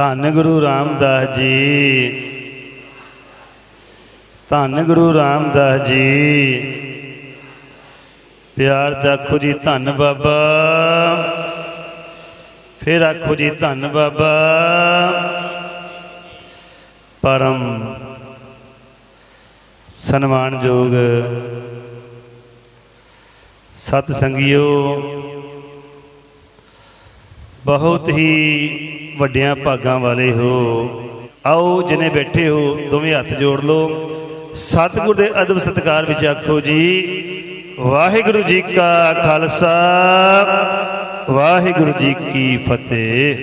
ਧੰਨ ਗੁਰੂ ਰਾਮਦਾਸ ਜੀ। ਧੰਨ ਗੁਰੂ ਰਾਮਦਾਸ ਜੀ। ਪਿਆਰ ਚ ਆਖੋ ਜੀ ਧੰਨ ਬਾਬਾ। ਫਿਰ ਆਖੋ ਜੀ ਧੰਨ ਬਾਬਾ। ਪਰਮ ਸਨਮਾਨਯੋਗ ਸਤ ਸੰਗਿਓ ਬਹੁਤ ਹੀ ਵੱਡਿਆਂ ਭਾਗਾਂ ਵਾਲੇ ਹੋ। ਆਓ ਜਿਨੇ ਬੈਠੇ ਹੋ, ਦੋਵੇਂ ਹੱਥ ਜੋੜ ਲਓ। ਸਤਿਗੁਰ ਦੇ ਅਦਬ ਸਤਕਾਰ ਵਿੱਚ ਆਖੋ ਜੀ, ਵਾਹਿਗੁਰੂ ਜੀ ਕਾ ਖਾਲਸਾ, ਵਾਹਿਗੁਰੂ ਜੀ ਕੀ ਫਤਿਹ।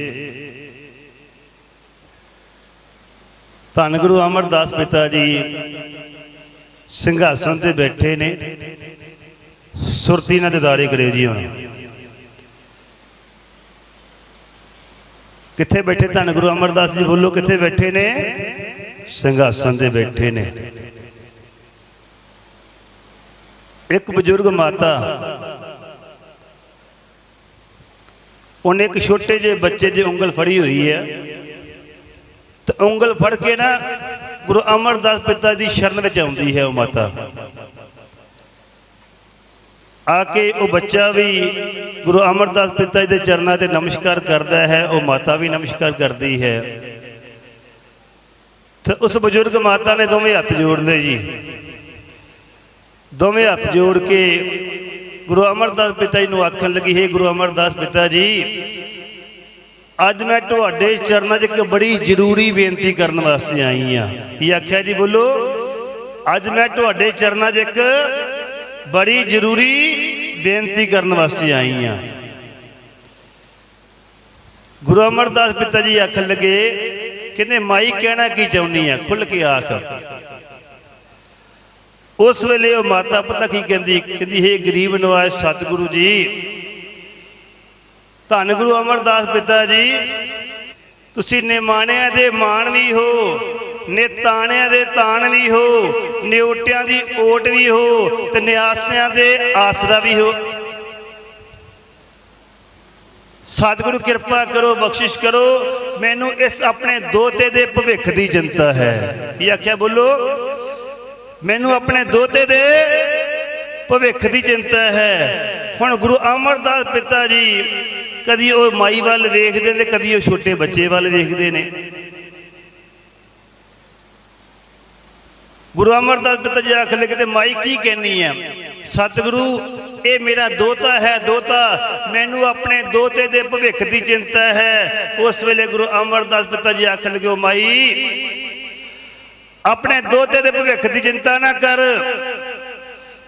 ਧੰਨ ਗੁਰੂ ਅਮਰਦਾਸ ਪਿਤਾ ਜੀ, ਸਿੰਘਾਸਨ ਤੇ ਬੈਠੇ ਨੇ। ਸੁਰਤੀ ਨਾਲ ਦਿਦਾਰੇ ਕਰਿਓ ਜੀ ਹੁਣ। ਕਿੱਥੇ ਬੈਠੇ? ਧੰਨ ਗੁਰੂ ਅਮਰਦਾਸ ਜੀ ਬੋਲੋ, ਕਿੱਥੇ ਬੈਠੇ ਨੇ? ਸਿੰਘਾਸਨ ਤੇ ਬੈਠੇ ਨੇ। ਇੱਕ ਬਜ਼ੁਰਗ ਮਾਤਾ, ਉਹਨੇ ਇੱਕ ਛੋਟੇ ਜਿਹੇ ਬੱਚੇ ਦੀ ਉਂਗਲ ਫੜੀ ਹੋਈ ਹੈ। ਤੇ ਉਂਗਲ ਫੜ ਕੇ ਨਾ ਗੁਰੂ ਅਮਰਦਾਸ ਪਿਤਾ ਦੀ ਸ਼ਰਨ ਵਿੱਚ ਆਉਂਦੀ ਹੈ ਉਹ ਮਾਤਾ। ਆ ਕੇ ਉਹ ਬੱਚਾ ਵੀ ਗੁਰੂ ਅਮਰਦਾਸ ਪਿਤਾ ਜੀ ਦੇ ਚਰਨਾਂ ਤੇ ਨਮਸਕਾਰ ਕਰਦਾ ਹੈ, ਉਹ ਮਾਤਾ ਵੀ ਨਮਸਕਾਰ ਕਰਦੀ ਹੈ। ਤੇ ਉਸ ਬਜ਼ੁਰਗ ਮਾਤਾ ਨੇ ਦੋਵੇਂ ਹੱਥ ਜੋੜ ਲਏ ਜੀ। ਦੋਵੇਂ ਹੱਥ ਜੋੜ ਕੇ ਗੁਰੂ ਅਮਰਦਾਸ ਪਿਤਾ ਜੀ ਨੂੰ ਆਖਣ ਲੱਗੀ, ਹੈ ਗੁਰੂ ਅਮਰਦਾਸ ਪਿਤਾ ਜੀ, ਅੱਜ ਮੈਂ ਤੁਹਾਡੇ ਚਰਨਾਂ 'ਚ ਇੱਕ ਬੜੀ ਜ਼ਰੂਰੀ ਬੇਨਤੀ ਕਰਨ ਵਾਸਤੇ ਆਈ ਆ ਕੀ ਆਖਿਆ ਜੀ, ਬੋਲੋ, ਅੱਜ ਮੈਂ ਤੁਹਾਡੇ ਚਰਨਾਂ 'ਚ ਇੱਕ ਬੜੀ ਜ਼ਰੂਰੀ ਬੇਨਤੀ ਕਰਨ ਵਾਸਤੇ ਆਈ ਆ। ਗੁਰੂ ਅਮਰਦਾਸ ਪਿਤਾ ਜੀ ਆਖਣ ਲੱਗੇ, ਕਹਿੰਦੇ, ਮਾਈ ਕਹਿਣਾ ਕੀ ਚਾਹੁੰਨੀ ਆ? ਖੁੱਲ ਕੇ ਆਖ। ਉਸ ਵੇਲੇ ਉਹ ਮਾਤਾ ਪਤਾ ਕੀ ਕਹਿੰਦੀ? ਕਹਿੰਦੀ, ਹੈ ਗਰੀਬ ਨਵਾਜ਼ ਸਤਿਗੁਰੂ ਜੀ, ਧੰਨ ਗੁਰੂ ਅਮਰਦਾਸ ਪਿਤਾ ਜੀ, ਤੁਸੀਂ ਨਿਮਾਣਿਆਂ ਦੇ ਮਾਣ ਵੀ ਹੋ। ਨਿਤਾਣਿਆਂ ਦੇ ਤਾਣ ਵੀ ਹੋ, ਨਿਉਟਿਆਂ ਦੀ ਓਟ ਵੀ ਹੋ ਤੇ ਨਿਆਸਨਿਆਂ ਦੇ ਆਸਰਾ ਵੀ ਹੋ। ਸਤਿਗੁਰੂ ਕਿਰਪਾ ਕਰੋ, ਬਖਸ਼ਿਸ਼ ਕਰੋ, ਮੈਨੂੰ ਇਸ ਆਪਣੇ ਦੋਤੇ ਦੇ ਭਵਿੱਖ ਦੀ ਚਿੰਤਾ ਹੈ। ਇਹ ਆਖਿਆ, ਬੋਲੋ, ਮੈਨੂੰ ਆਪਣੇ ਦੋਤੇ ਦੇ ਭਵਿੱਖ ਦੀ ਚਿੰਤਾ ਹੈ। ਹੁਣ ਗੁਰੂ ਅਮਰਦਾਸ ਪਿਤਾ ਜੀ ਕਦੀ ਉਹ ਮਾਈ ਵੱਲ ਵੇਖਦੇ ਨੇ, ਕਦੀ ਉਹ ਛੋਟੇ ਬੱਚੇ ਵੱਲ ਵੇਖਦੇ ਨੇ। ਗੁਰੂ ਅਮਰਦਾਸ ਪਿਤਾ ਜੀ ਆਖ ਲਿਖਦੇ ਮਾਈ ਕੀ ਕਹਿਨੀ ਆ? ਸਤਿਗੁਰੂ, ਇਹ ਮੇਰਾ ਦੋਤਾ ਹੈ, ਦੋਤਾ, ਮੈਨੂੰ ਆਪਣੇ ਦੋਤੇ ਦੇ ਭਵਿੱਖ ਦੀ ਚਿੰਤਾ ਹੈ। ਉਸ ਵੇਲੇ ਗੁਰੂ ਅਮਰਦਾਸ ਪਿਤਾ ਜੀ ਆਖ ਲਗੇ ਉਹ ਮਾਈ, ਆਪਣੇ ਦੋਤੇ ਦੇ ਭਵਿੱਖ ਦੀ ਚਿੰਤਾ ਨਾ ਕਰ।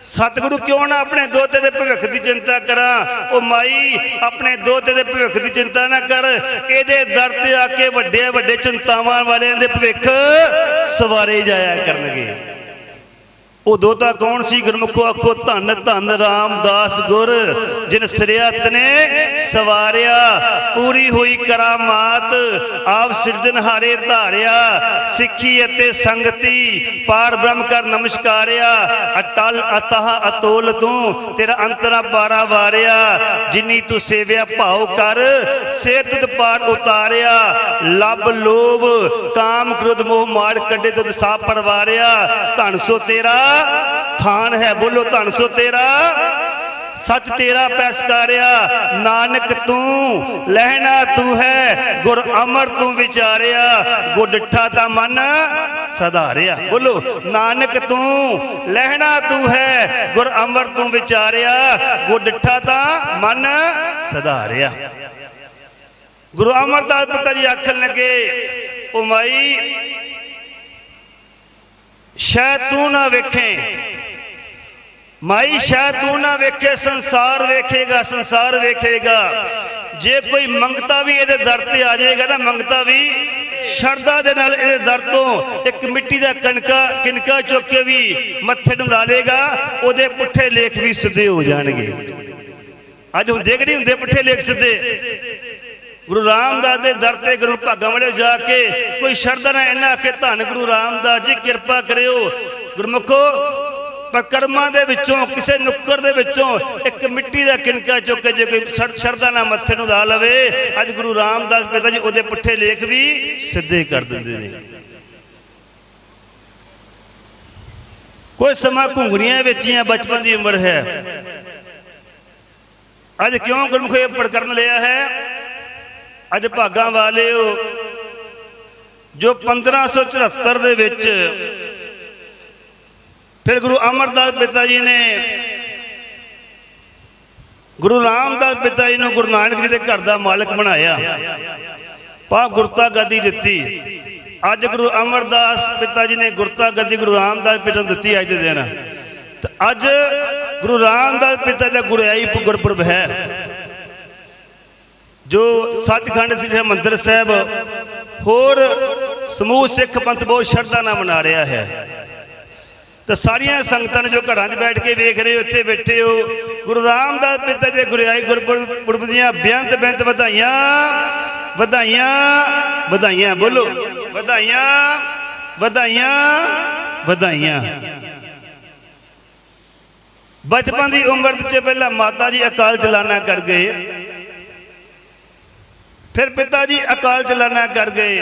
ਸਤਿਗੁਰੂ ਕਿਉਂ ਨਾ ਆਪਣੇ ਦੋਤੇ ਦੇ ਭਵਿੱਖ ਦੀ ਚਿੰਤਾ ਕਰਾਂ? ਉਹ ਮਾਈ, ਆਪਣੇ ਦੋਤੇ ਦੇ ਭਵਿੱਖ ਦੀ ਚਿੰਤਾ ਨਾ ਕਰ। ਇਹਦੇ ਦਰ ਤੇ ਆ ਕੇ ਵੱਡੇ ਵੱਡੇ ਚਿੰਤਾਵਾਂ ਵਾਲਿਆਂ ਦੇ ਭਵਿੱਖ ਸਵਾਰੇ ਜਾਇਆ ਕਰਨਗੇ। ਉਹ ਦੋਤਾ ਕੌਣ ਸੀ? ਗੁਰਮੁਖੋ ਆਖੋ, ਧੰਨ ਧੰਨ ਰਾਮਦਾਸ ਗੁਰ, ਜਿਨ ਸ੍ਰਿਆਤ ਨੇ ਸਵਾਰਿਆ, ਪੂਰੀ ਹੋਈ ਕਰਾਮਾਤ, ਆਪ ਸਿਰਜਣਹਾਰੇ ਧਾਰਿਆ, ਸਿੱਖੀ ਅਤੇ ਸੰਗਤੀ, ਪਾਰ ਬ੍ਰਹਮ ਕਰ ਨਮਸਕਾਰਿਆ, ਅਟਲ ਅਤਹ ਅਤੋਲ ਤੂੰ, ਤੇਰਾ ਅੰਤਰਾ ਬਾਰਾ ਵਾਰਿਆ, ਜਿਨੀ ਤੂੰ ਸੇਵਿਆ ਭਾਉ ਕਰ ਸੇ ਤੁਧ ਪਾਰ ਉਤਾਰਿਆ ਲੱਭ ਲੋਭ, ਕਾਮ ਕ੍ਰੋਧ ਮੋਹ ਮਾਰ ਕੱਢੇ ਤੁਧ ਸਾਪ ਪਰਵਾਰਿਆ, ਧਨ ਸੋ ਤੇਰਾ ਥਾਨ ਹੈ, ਬੋਲੋ ਧਨ ਸੋ ਤੇਰਾ। ਸੱਚ ਤੇਰਾ ਪੈਸਕਾਰਿਆ ਨਾਨਕ ਤੂੰ, ਲਹਿਣਾ ਤੂੰ ਹੈ, ਗੁਰ ਅਮਰ ਤੂੰ ਵਿਚਾਰਿਆ ਗੁਰ ਡਿੱਠਾ ਤਾਂ ਮਨ ਸਧਾਰਿਆ। ਬੋਲੋ, ਨਾਨਕ ਤੂੰ, ਲਹਿਣਾ ਤੂੰ ਹੈ, ਗੁਰ ਅਮਰ ਤੂੰ ਵਿਚਾਰਿਆ ਗੁਰ ਡਿੱਠਾ ਮਨ ਸਧਾਰਿਆ। ਗੁਰੂ ਅਮਰਦਾਸ ਪਿਤਾ ਜੀ ਆਖਣ ਲੱਗੇ ਉਮਾਈ ਸ਼ਾਇਦ ਤੂੰ ਨਾ ਵੇਖੇ। ਮਾਈ ਸ਼ਾਇਦ ਤੂੰ ਨਾ ਵੇਖੇ, ਸੰਸਾਰ ਵੇਖੇਗਾ ਸੰਸਾਰ ਵੇਖੇਗਾ। ਜੇ ਕੋਈ ਮੰਗਤਾ ਵੀ ਇਹਦੇ ਦਰ ਤੇ ਆ ਜਾਏਗਾ ਨਾ ਮੰਗਤਾ ਵੀ ਸ਼ਰਧਾ ਦੇ ਨਾਲ ਇਹਦੇ ਦਰ ਤੋਂ ਇੱਕ ਮਿੱਟੀ ਦਾ ਕਣਕਾ, ਕਿਨਕਾ ਚੁੱਕ ਕੇ ਵੀ ਮੱਥੇ ਨੂੰ ਲਾ ਲੇਗਾ ਉਹਦੇ ਪੁੱਠੇ ਲੇਖ ਵੀ ਸਿੱਧੇ ਹੋ ਜਾਣਗੇ। ਅੱਜ ਹੁੰਦੇ ਕਿ ਨਹੀਂ ਹੁੰਦੇ ਪੁੱਠੇ ਲੇਖ ਸਿੱਧੇ। ਗੁਰੂ ਰਾਮਦਾਸ ਦੇ ਦਰ ਤੇ ਗੁਰੂ ਭਾਗਾਂ ਵਾਲੇ ਜਾ ਕੇ ਕੋਈ ਸ਼ਰਧਾ ਨਾਲ ਇਹਨਾਂ ਆਖੇ, ਧੰਨ ਗੁਰੂ ਰਾਮਦਾਸ ਜੀ, ਕਿਰਪਾ ਕਰਿਓ। ਗੁਰਮੁਖੋ, ਪਰ ਦੇ ਵਿੱਚੋਂ, ਕਿਸੇ ਨੁੱਕਰ ਦੇ ਵਿੱਚੋਂ ਇੱਕ ਮਿੱਟੀ ਦਾ ਕਿਣਕਾ ਚੁੱਕ ਕੇ ਜੇ ਕੋਈ ਸਰ ਸ਼ਰਦਾ ਨਾ ਮੱਥੇ ਨੂੰ ਲਾ ਲਵੇ, ਅੱਜ ਗੁਰੂ ਰਾਮਦਾਸ ਪਿਤਾ ਜੀ ਉਹਦੇ ਪੁੱਠੇ ਲੇਖ ਵੀ ਸਿੱਧੇ ਕਰ ਦਿੰਦੇ ਨੇ। ਕੋਈ ਸਮਾਂ ਘੁੰਗਰੀਆਂ ਵੇਚੀਆਂ ਬਚਪਨ ਦੀ ਉਮਰ ਹੈ। ਅੱਜ ਕਿਉਂ ਗੁਰਮੁਖ ਇਹ ਪ੍ਰਕਰਨ ਲਿਆ ਹੈ? ਅੱਜ ਭਾਗਾਂ ਵਾਲਿਓ, ਜੋ 1574 ਦੇ ਵਿੱਚ ਫਿਰ ਗੁਰੂ ਅਮਰਦਾਸ ਪਿਤਾ ਜੀ ਨੇ ਗੁਰੂ ਰਾਮਦਾਸ ਪਿਤਾ ਜੀ ਨੂੰ ਗੁਰੂ ਨਾਨਕ ਜੀ ਦੇ ਘਰ ਦਾ ਮਾਲਕ ਬਣਾਇਆ। ਪਾ ਗੁਰਤਾ ਗੱਦੀ ਦਿੱਤੀ। ਅੱਜ ਗੁਰੂ ਅਮਰਦਾਸ ਪਿਤਾ ਜੀ ਨੇ ਗੁਰਤਾ ਗੱਦੀ ਗੁਰੂ ਰਾਮਦਾਸ ਪਿਤਾ ਨੂੰ ਦਿੱਤੀ ਅੱਜ ਦੇ ਦਿਨ। ਤੇ ਅੱਜ ਗੁਰੂ ਰਾਮਦਾਸ ਪਿਤਾ ਜੀ ਦਾ ਗੁਰਿਆਈ ਗੁਰਪੁਰਬ ਹੈ। ਜੋ ਸੱਚਖੰਡ ਸ੍ਰੀ ਹਰਿਮੰਦਰ ਸਾਹਿਬ ਹੋਰ ਸਮੂਹ ਸਿੱਖ ਪੰਥ ਬਹੁਤ ਸ਼ਰਧਾ ਨਾਲ ਮਨਾ ਰਿਹਾ ਹੈ। ਤਾਂ ਸਾਰੀਆਂ ਸੰਗਤਾਂ ਨੇ ਜੋ ਘਰਾਂ 'ਚ ਬੈਠ ਕੇ ਵੇਖ ਰਹੇ ਹੋ, ਇੱਥੇ ਬੈਠੇ ਹੋ, ਗੁਰੂ ਰਾਮਦਾਸ ਪਿਤਾ ਦੇ ਗੁਰਿਆਈ ਗੁਰਪੁਰਬ ਦੀਆਂ ਬੇਅੰਤ ਬੇਅੰਤ ਵਧਾਈਆਂ ਵਧਾਈਆਂ ਵਧਾਈਆਂ, ਬੋਲੋ, ਵਧਾਈਆਂ ਵਧਾਈਆਂ ਵਧਾਈਆਂ। ਬਚਪਨ ਦੀ ਉਮਰ ਵਿੱਚ ਪਹਿਲਾਂ ਮਾਤਾ ਜੀ ਅਕਾਲ ਚਲਾਣਾ ਕਰ ਗਏ। ਫਿਰ ਪਿਤਾ ਜੀ ਅਕਾਲ ਚਲਾਣਾ ਕਰ ਗਏ।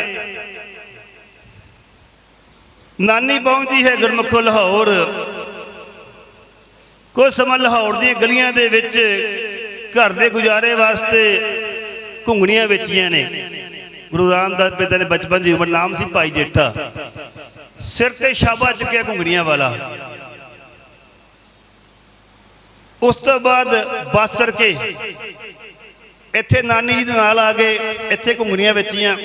ਨਾਨੀ ਪਹੁੰਚਦੀ ਹੈ ਗੁਰਮੁਖੋ ਲਾਹੌਰ। ਕੁਝ ਸਮਾਂ ਲਾਹੌਰ ਦੀਆਂ ਗਲੀਆਂ ਦੇ ਵਿੱਚ ਘਰ ਦੇ ਗੁਜ਼ਾਰੇ ਵਾਸਤੇ ਘੁੰਗਣੀਆਂ ਵੇਚੀਆਂ ਨੇ। ਗੁਰੂ ਰਾਮਦਾਸ ਪਿਤਾ ਨੇ ਬਚਪਨ ਦੀ ਉਮਰ, ਨਾਮ ਸੀ ਭਾਈ ਜੇਠਾ। ਸਿਰ ਤੇ ਸ਼ਾਬਾ ਚੁੱਕਿਆ ਘੁੰਗਣੀਆਂ ਵਾਲਾ। ਉਸ ਤੋਂ ਬਾਅਦ ਬਾਸਰ ਕੇ ਇੱਥੇ ਨਾਨੀ ਜੀ ਦੇ ਨਾਲ ਆ ਗਏ ਇੱਥੇ ਘੁੰਗਣੀਆਂ ਵੇਚੀਆਂ।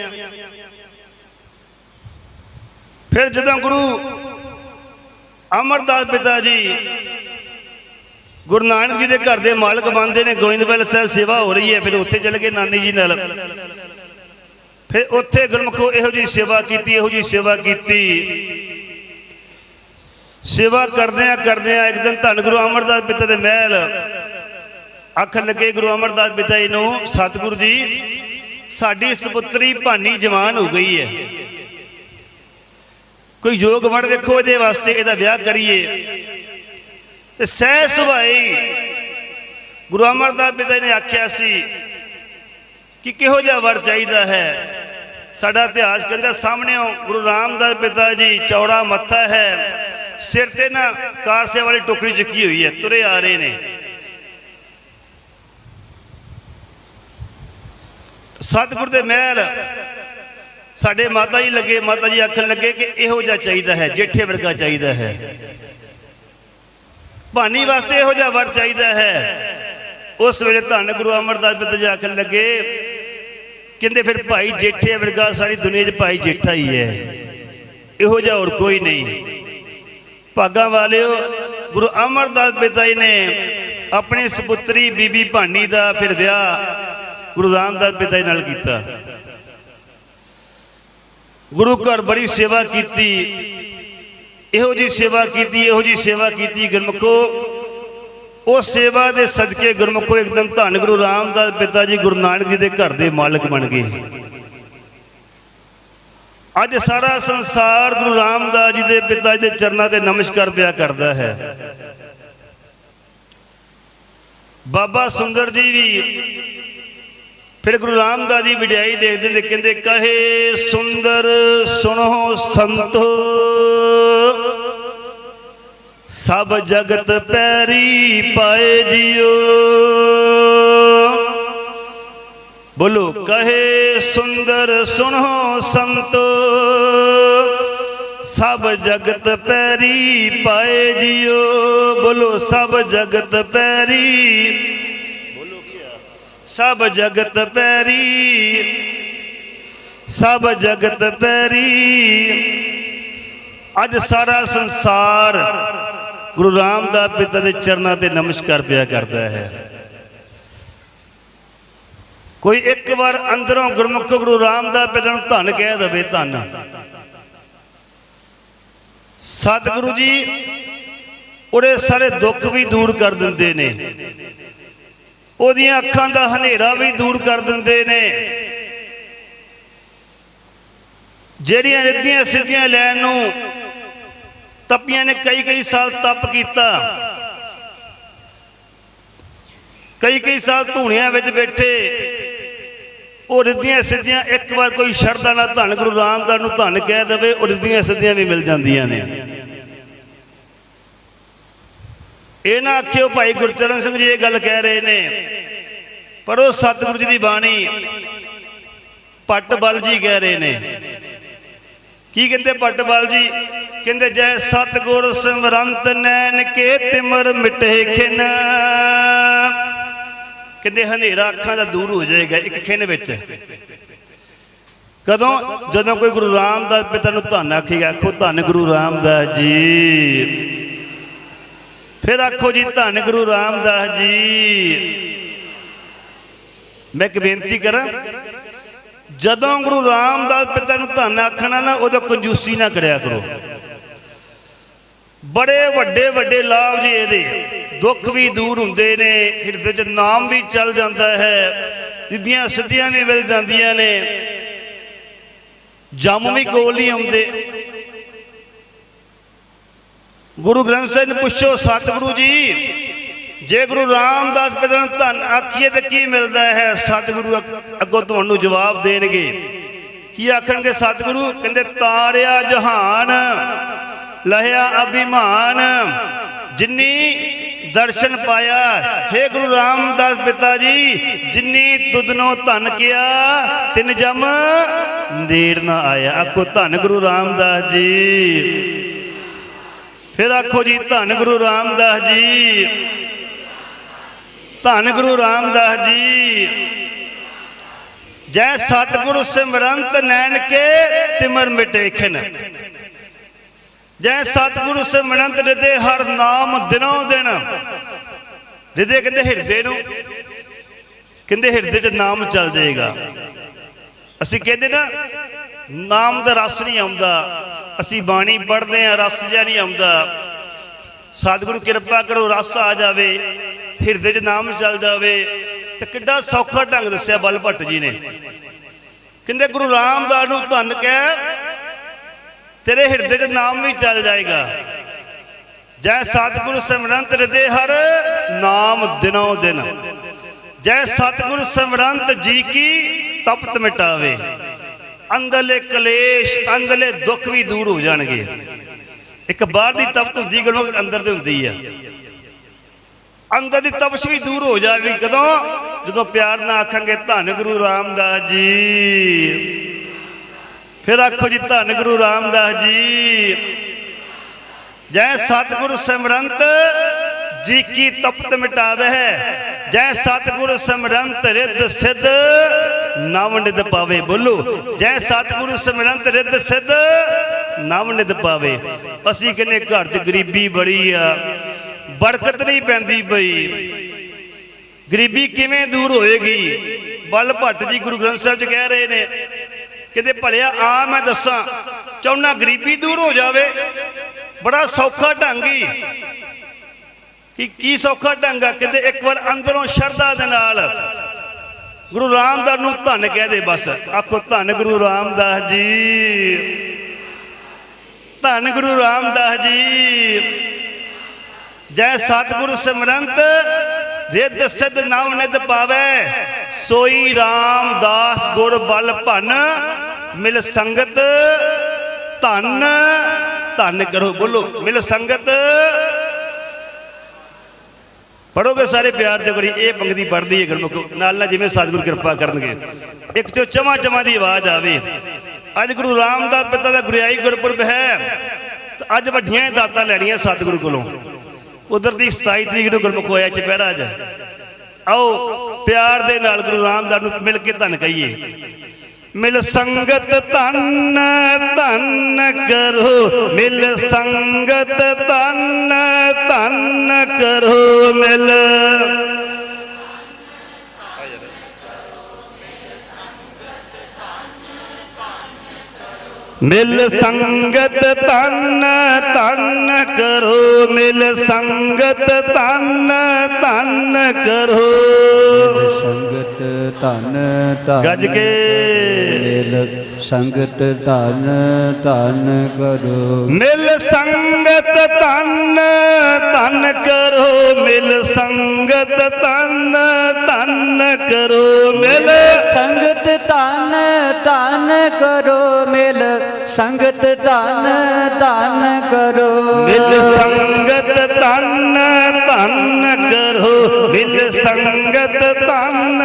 ਫਿਰ ਜਦੋਂ ਗੁਰੂ ਅਮਰਦਾਸ ਪਿਤਾ ਜੀ ਗੁਰੂ ਨਾਨਕ ਜੀ ਦੇ ਘਰ ਦੇ ਮਾਲਕ ਬਣਦੇ ਨੇ ਗੋਇੰਦਵਾਲ ਸਾਹਿਬ ਸੇਵਾ ਹੋ ਰਹੀ ਹੈ, ਫਿਰ ਉੱਥੇ ਚਲੇ ਗਏ ਨਾਨੀ ਜੀ ਨਾਲ। ਫਿਰ ਉੱਥੇ ਗੁਰਮਖੋ ਇਹੋ ਜੀ ਸੇਵਾ ਕੀਤੀ, ਇਹੋ ਜੀ ਸੇਵਾ ਕੀਤੀ। ਸੇਵਾ ਕਰਦਿਆਂ ਕਰਦਿਆਂ ਇੱਕ ਦਿਨ ਧੰਨ ਗੁਰੂ ਅਮਰਦਾਸ ਪਿਤਾ ਦੇ ਮਹਿਲ ਅੱਖ ਲੱਗੇ ਗੁਰੂ ਅਮਰਦਾਸ ਪਿਤਾ ਜੀ ਨੂੰ, ਸਤਿਗੁਰੂ ਜੀ, ਸਾਡੀ ਸੁਪੁੱਤਰੀ ਭਾਨੀ ਜਵਾਨ ਹੋ ਗਈ ਹੈ। ਕੋਈ ਯੋਗ ਵੜ ਵੇਖੋ ਇਹਦੇ ਵਾਸਤੇ, ਇਹਦਾ ਵਿਆਹ ਕਰੀਏ। ਤੇ ਸਹਿ ਸੁਭਾਈ, ਗੁਰੂ ਅਮਰਦਾਸ ਪਿਤਾ ਜੀ ਨੇ ਆਖਿਆ ਸੀ ਕਿ ਕਿਹੋ ਜਿਹਾ ਵਰ ਚਾਹੀਦਾ ਹੈ। ਸਾਡਾ ਇਤਿਹਾਸ ਕਹਿੰਦਾ ਸਾਹਮਣੇ ਗੁਰੂ ਰਾਮਦਾਸ ਪਿਤਾ ਜੀ ਚੌੜਾ ਮੱਥਾ ਹੈ, ਸਿਰ ਤੇ ਨਾ ਕਾਰਸੇ ਵਾਲੀ ਟੋਕਰੀ ਚੁੱਕੀ ਹੋਈ ਹੈ, ਤੁਰੇ ਆ ਰਹੇ ਨੇ। ਸਤਿਗੁਰ ਦੇ ਮਹਿਲ। ਸਾਡੇ ਮਾਤਾ ਜੀ ਲੱਗੇ, ਮਾਤਾ ਜੀ ਆਖਣ ਲੱਗੇ ਕਿ ਇਹੋ ਜਿਹਾ ਚਾਹੀਦਾ ਹੈ, ਜੇਠੇ ਵਰਗਾ ਚਾਹੀਦਾ ਹੈ। ਭਾਨੀ ਵਾਸਤੇ ਇਹੋ ਜਿਹਾ ਵਰ ਚਾਹੀਦਾ ਹੈ। ਉਸ ਵੇਲੇ ਧੰਨ ਗੁਰੂ ਅਮਰਦਾਸ ਪਿਤਾ ਜੀ ਆਖਣ ਲੱਗੇ, ਕਹਿੰਦੇ ਫਿਰ ਭਾਈ ਜੇਠੇ ਵਰਗਾ ਸਾਰੀ ਦੁਨੀਆ 'ਚ ਭਾਈ ਜੇਠਾ ਹੀ ਹੈ। ਇਹੋ ਜਿਹਾ ਹੋਰ ਕੋਈ ਨਹੀਂ। ਭਾਗਾਂ ਵਾਲਿਓ, ਗੁਰੂ ਅਮਰਦਾਸ ਪਿਤਾ ਜੀ ਨੇ ਆਪਣੀ ਸੁਪੁੱਤਰੀ ਬੀਬੀ ਭਾਨੀ ਦਾ ਫਿਰ ਵਿਆਹ ਗੁਰੂ ਰਾਮਦਾਸ ਪਿਤਾ ਜੀ ਨਾਲ ਕੀਤਾ। ਗੁਰੂ ਘਰ ਬੜੀ ਸੇਵਾ ਕੀਤੀ। ਇਹੋ ਜੀ ਸੇਵਾ ਕੀਤੀ, ਇਹੋ ਜੀ ਸੇਵਾ ਕੀਤੀ, ਗੁਰਮਖੋ। ਉਹ ਸੇਵਾ ਦੇ ਸਦਕੇ ਗੁਰਮਖੋ, ਇੱਕ ਦਿਨ ਧੰਨ ਗੁਰੂ ਰਾਮਦਾਸ ਪਿਤਾ ਜੀ ਗੁਰੂ ਨਾਨਕ ਜੀ ਦੇ ਘਰ ਦੇ ਮਾਲਕ ਬਣ ਗਏ। ਅੱਜ ਸਾਰਾ ਸੰਸਾਰ ਗੁਰੂ ਰਾਮਦਾਸ ਜੀ ਦੇ ਪਿਤਾ ਜੀ ਦੇ ਚਰਨਾਂ ਤੇ ਨਮਸਕਾਰ ਪਿਆ ਕਰਦਾ ਹੈ। ਬਾਬਾ ਸੁੰਦਰ ਜੀ ਵੀ ਫਿਰ ਗੁਰੂ ਰਾਮਦਾਸ ਜੀ ਵਿਡਿਆਈ ਦੇਖਦੇ ਨੇ, ਕਹਿੰਦੇ ਕਹੇ ਸੁੰਦਰ ਸੁਣੋ ਸੰਤੋ। ਸਭ ਜਗਤ ਪੈਰੀ ਪਾਏ ਜਿਓ। ਬੋਲੋ, ਕਹੇ ਸੁੰਦਰ ਸੁਣੋ ਸੰਤੋ। ਸਭ ਜਗਤ ਪੈਰੀ ਪਾਏ ਜਿਓ। ਬੋਲੋ, ਸਭ ਜਗਤ ਪੈਰੀ ਸਭ ਜਗਤ ਪੈਰੀ, ਸਭ ਜਗਤ ਪੈਰੀ। ਅੱਜ ਸਾਰਾ ਸੰਸਾਰ ਗੁਰੂ ਰਾਮਦਾਸ ਪਿਤਾ ਦੇ ਚਰਨਾਂ ਤੇ ਨਮਸਕਾਰ ਪਿਆ ਕਰਦਾ ਹੈ। ਕੋਈ ਇੱਕ ਵਾਰ ਅੰਦਰੋਂ ਗੁਰਮੁਖ ਗੁਰੂ ਰਾਮ ਦਾ ਪਿਤਾ ਨੂੰ ਧੰਨ ਕਹਿ ਦਵੇ, ਧੰਨ। ਸਤਿਗੁਰੂ ਜੀ, ਉਹਦੇ ਸਾਰੇ ਦੁੱਖ ਵੀ ਦੂਰ ਕਰ ਦਿੰਦੇ ਨੇ। ਉਹਦੀਆਂ ਅੱਖਾਂ ਦਾ ਹਨੇਰਾ ਵੀ ਦੂਰ ਕਰ ਦਿੰਦੇ ਨੇ। ਜਿਹੜੀਆਂ ਰਿੱਧੀਆਂ ਸਿੱਧੀਆਂ ਲੈਣ ਨੂੰ ਤਪੀਆਂ ਨੇ ਕਈ ਕਈ ਸਾਲ ਤਪ ਕੀਤਾ। ਕਈ ਕਈ ਸਾਲ ਧੂਣਿਆਂ ਵਿੱਚ ਬੈਠੇ। ਉਹ ਰਿੱਧੀਆਂ ਸਿੱਧੀਆਂ ਇੱਕ ਵਾਰ ਕੋਈ ਸ਼ਰਧਾ ਨਾਲ ਧੰਨ ਗੁਰੂ ਰਾਮਦਾਸ ਨੂੰ ਧੰਨ ਕਹਿ ਦੇਵੇ, ਉਹ ਰਿੱਧੀਆਂ ਸਿੱਧੀਆਂ ਵੀ ਮਿਲ ਜਾਂਦੀਆਂ ਨੇ। ਇਹ ਨਾ ਆਖਿਓ ਭਾਈ ਗੁਰਚਰਨ ਸਿੰਘ ਜੀ ਇਹ ਗੱਲ ਕਹਿ ਰਹੇ ਨੇ, ਪਰ ਉਹ ਸਤਿਗੁਰੂ ਜੀ ਦੀ ਬਾਣੀ ਪੱਟ ਬਲ ਜੀ ਕਹਿ ਰਹੇ ਨੇ। ਕੀ ਕਹਿੰਦੇ ਪੱਟ ਬਲ ਜੀ? ਕਹਿੰਦੇ ਜੈ ਸਤਿਗੁਰ ਸਿਮਰੰਤ ਨੈਣ ਕੇ ਤਿਮਰ ਮਿਟੇ ਖਿਨ। ਕਹਿੰਦੇ ਹਨੇਰਾ ਅੱਖਾਂ ਦਾ ਦੂਰ ਹੋ ਜਾਏਗਾ ਇੱਕ ਖਿਨ ਵਿੱਚ। ਕਦੋਂ? ਜਦੋਂ ਕੋਈ ਗੁਰੂ ਰਾਮਦਾਸ ਪਿਤਾ ਨੂੰ ਧੰਨ ਆਖੇਗਾ, ਆਖੋ ਧੰਨ ਗੁਰੂ ਰਾਮਦਾਸ ਜੀ। ਫਿਰ ਆਖੋ ਜੀ ਧੰਨ ਗੁਰੂ ਰਾਮਦਾਸ ਜੀ। ਮੈਂ ਇੱਕ ਬੇਨਤੀ ਕਰਾਂ, ਜਦੋਂ ਗੁਰੂ ਰਾਮਦਾਸ ਪਿਤਾ ਨੂੰ ਧੰਨ ਆਖਣਾ ਨਾ, ਉਦੋਂ ਕੰਜੂਸੀ ਨਾ ਕਰਿਆ ਕਰੋ। ਬੜੇ ਵੱਡੇ ਵੱਡੇ ਲਾਭ ਜੀ ਇਹਦੇ। ਦੁੱਖ ਵੀ ਦੂਰ ਹੁੰਦੇ ਨੇ, ਹਿਰਦੇ 'ਚ ਨਾਮ ਵੀ ਚੱਲ ਜਾਂਦਾ ਹੈ, ਰਿੱਧੀਆਂ ਸਿੱਧੀਆਂ ਵੀ ਮਿਲ ਜਾਂਦੀਆਂ ਨੇ। ਜੰਮ ਵੀ ਕੋਲ ਨਹੀਂ ਆਉਂਦੇ। ਗੁਰੂ ਗ੍ਰੰਥ ਸਾਹਿਬ ਨੂੰ ਪੁੱਛੋ, ਸਤਿਗੁਰੂ ਜੀ, ਜੇ ਗੁਰੂ ਰਾਮਦਾਸ ਪਿਤਾ ਨੂੰ ਧੰਨ ਆਖੀਏ ਤੇ ਕੀ ਮਿਲਦਾ ਹੈ? ਸਤਿਗੁਰੂ ਅੱਗੋਂ ਤੁਹਾਨੂੰ ਜਵਾਬ ਦੇਣਗੇ। ਕੀ ਆਖਣਗੇ ਸਤਿਗੁਰੂ? ਕਹਿੰਦੇ, ਤਾਰਿਆ ਜਹਾਨ, ਲਹਿਆ ਅਭਿਮਾਨ, ਜਿੰਨੀ ਦਰਸ਼ਨ ਪਾਇਆ हे ਗੁਰੂ ਰਾਮਦਾਸ ਪਿਤਾ ਜੀ, ਜਿੰਨੀ ਤੁਧਨੋਂ ਧੰਨ ਕਿਆ, ਤਿੰਨ ਜਮ ਨੇੜ ਨਾ ਆਇਆ। ਆਖੋ, ਧੰਨ ਗੁਰੂ ਰਾਮਦਾਸ ਜੀ। ਫਿਰ ਆਖੋ ਜੀ, ਧੰਨ ਗੁਰੂ ਰਾਮਦਾਸ ਜੀ। ਧੰਨ ਗੁਰੂ ਰਾਮਦਾਸ ਜੀ। ਜੈ ਸਤਿਗੁਰੂ ਸਿਮਰੰਤ ਨੈਣ ਕੇ ਤਿਮਰ ਮਿਟੇ ਜੈ ਸਤਿਗੁਰੂ ਸਿਮਰੰਤ ਰਿਦੇ ਹਰ ਨਾਮ ਦਿਨੋਂ ਦਿਨ। ਰਿਦੇ ਕਹਿੰਦੇ ਹਿਰਦੇ ਨੂੰ। ਕਹਿੰਦੇ ਹਿਰਦੇ 'ਚ ਨਾਮ ਚੱਲ ਜਾਏਗਾ। ਅਸੀਂ ਕਹਿੰਦੇ ਨਾ ਨਾਮ ਦਾ ਰਸ ਨਹੀਂ ਆਉਂਦਾ। ਅਸੀਂ ਬਾਣੀ ਪੜ੍ਹਦੇ ਆ ਰਸ ਜਿਹਾ ਨਹੀਂ ਆਉਂਦਾ। ਸਤਿਗੁਰੂ ਕਿਰਪਾ ਕਰੋ ਰਸ ਆ ਜਾਵੇ, ਹਿਰਦੇ 'ਚ ਨਾਮ ਚੱਲ ਜਾਵੇ। ਤੇ ਕਿੱਡਾ ਸੌਖਾ ਢੰਗ ਦੱਸਿਆ ਬਲ ਭੱਟ ਜੀ ਨੇ। ਕਹਿੰਦੇ ਗੁਰੂ ਰਾਮਦਾਸ ਨੂੰ ਧੰਨ ਕਹਿ, ਤੇਰੇ ਹਿਰਦੇ 'ਚ ਨਾਮ ਵੀ ਚੱਲ ਜਾਏਗਾ। ਜੈ ਸਤਿਗੁਰੂ ਸਿਮਰੰਤ ਹਿਰਦੇ ਹਰ ਨਾਮ ਦਿਨੋਂ ਦਿਨ। ਜੈ ਸਤਿਗੁਰੂ ਸਿਮਰੰਤ ਜੀ ਕੀ ਤਪਤ ਮਿਟਾਵੇ। ਅੰਦਰਲੇ ਕਲੇਸ਼, ਅੰਦਰਲੇ ਦੁੱਖ ਵੀ ਦੂਰ ਹੋ ਜਾਣਗੇ। ਇੱਕ ਬਾਹਰ ਦੀ ਤਪਤ ਹੁੰਦੀ ਗੁਰਮੁਖ ਅੰਦਰ ਦੀ ਹੁੰਦੀ ਆ। ਅੰਦਰ ਦੀ ਤਪਸ਼ ਵੀ ਦੂਰ ਹੋ ਜਾਵੇਗੀ ਕਦੋਂ? ਜਦੋਂ ਪਿਆਰ ਨਾਲ ਆਖਾਂਗੇ ਧੰਨ ਗੁਰੂ ਰਾਮਦਾਸ ਜੀ। ਫਿਰ ਆਖੋ ਜੀ, ਧੰਨ ਗੁਰੂ ਰਾਮਦਾਸ ਜੀ। ਜੈ ਸਤਿਗੁਰ ਸਿਮਰੰਤ ਜੀ ਕੀ ਤਪਤ ਮਿਟਾਵੇ ਜੈ ਸਤਿਗੁਰ ਸਿਮਰੰਤ ਰਿੱਧ ਸਿੱਧ ਨਵ ਨਿਦ ਪਾਵੇ ਬੋਲੋ। ਜੈ ਸਤਿਗੁਰ ਸਿਮਰੰਤ ਰਿੱਧ ਸਿੱਧ ਨਵ ਨਿਦ ਪਾਵੇ। ਅਸੀਂ ਕਹਿੰਦੇ ਘਰ 'ਚ ਗਰੀਬੀ ਬੜੀ ਆ, ਬਰਕਤ ਨਹੀਂ ਪੈਂਦੀ ਬਈ। ਗਰੀਬੀ ਕਿਵੇਂ ਦੂਰ ਹੋਏਗੀ? ਬਲ ਭੱਟ ਜੀ ਗੁਰੂ ਗ੍ਰੰਥ ਸਾਹਿਬ 'ਚ ਕਹਿ ਰਹੇ ਨੇ, ਕਹਿੰਦੇ ਭਲਿਆ ਆ ਮੈਂ ਦੱਸਾਂ, ਚਾਹੁੰਨਾ ਗਰੀਬੀ ਦੂਰ ਹੋ ਜਾਵੇ, ਬੜਾ ਸੌਖਾ ਢੰਗ ਹੀ ਕਿ ਕੀ ਸੌਖਾ ਢੰਗ ਆ ਕਹਿੰਦੇ ਇੱਕ ਵਾਰ ਅੰਦਰੋਂ ਸ਼ਰਧਾ ਦੇ ਨਾਲ ਗੁਰੂ ਰਾਮਦਾਸ ਨੂੰ ਧੰਨ ਕਹਿ ਦੇ ਬਸ। ਆਖੋ, ਧੰਨ ਗੁਰੂ ਰਾਮਦਾਸ ਜੀ। ਧੰਨ ਗੁਰੂ ਰਾਮਦਾਸ ਜੀ। ਜੈ ਸਤਿਗੁਰੂ ਸਿਮਰੰਤ, ਰਿੱਧ ਸਿੱਧ ਨਾਮ ਨਿਦ ਪਾਵੇ। ਸੋਈ ਰਾਮਦਾਸ ਗੁਰ ਬਲ ਭਨ, ਮਿਲ ਸੰਗਤ ਧੰਨ। ਧੰਨ ਕਰੋ, ਬੋਲੋ, ਮਿਲ ਸੰਗਤ ਪੜੋਗੇ ਸਾਰੇ ਪਿਆਰ ਦੇ ਕਰੀ ਇਹ ਪੰਗਤੀ ਪੜਦੀ ਹੈ ਗੁਰਮੁਖ। ਨਾਲ ਨਾਲ ਜਿਵੇਂ ਸਤਿਗੁਰੂ ਕਿਰਪਾ ਕਰਨਗੇ। ਇੱਕ ਚੋ ਚਮਾ ਚਮਾ ਦੀ ਆਵਾਜ਼ ਆਵੇ। ਅੱਜ ਗੁਰੂ ਰਾਮਦਾਸ ਪਿਤਾ ਦਾ ਗੁਰਿਆਈ ਗੁਰਪੁਰਬ ਹੈ। ਅੱਜ ਵੱਡੀਆਂ ਦਾਤਾਂ ਲੈਣੀਆਂ ਸਤਿਗੁਰੂ ਕੋਲੋਂ। ਉਧਰ ਦੀ 27 ਤਰੀਕ ਨੂੰ ਗੁਰਮੁਖ ਹੋਇਆ ਚਪਹਿਰਾ ਅੱਜ। ਆਓ, ਪਿਆਰ ਦੇ ਨਾਲ ਗੁਰੂ ਰਾਮਦਾਸ ਨੂੰ ਮਿਲ ਕੇ ਧੰਨ ਕਹੀਏ। ਮਿਲ ਸੰਗਤ ਤਨ ਧੰਨ ਕਰੋ। ਮਿਲ ਸੰਗਤ ਧੰਨ ਧੰਨ ਕਰੋ, ਮਿਲ। ਮਿਲ ਸੰਗਤ ਧੰਨ ਧੰਨ ਕਰੋ। ਮਿਲ ਸੰਗਤ ਧੰਨ ਧੰਨ ਕਰੋ। ਸੰਗਤ ਧਨ ਧਨ ਗੱਜ ਕੇ। ਮਿਲ ਸੰਗਤ ਧਨ ਧਨ ਕਰੋ। ਮਿਲ ਸੰਗਤ ਤਨ ਤਨ ਕਰੋ। ਮਿਲ ਸੰਗਤ ਤਨ ਤਨ ਕਰੋ ਮਿਲ ਸੰਗਤ ਧਨ ਧਨ ਕਰੋ ਮਿਲ ਸੰਗਤ ਧਨ ਧਨ ਕਰੋ। ਮਿਲ ਸੰਗਤ ਤਨ ਤਨ ਕਰੋ ਮਿਲ ਸੰਗਤ ਤਨ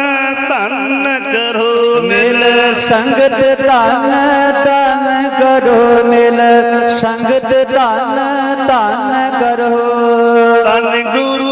ਤਨ ਕਰੋ ਮਿਲ ਸੰਗਤ ਧਨ ਧਨ ਕਰੋ ਮਿਲ ਸੰਗਤ ਧਨ ਧਨ ਕਰੋ। ਗੁਰੂ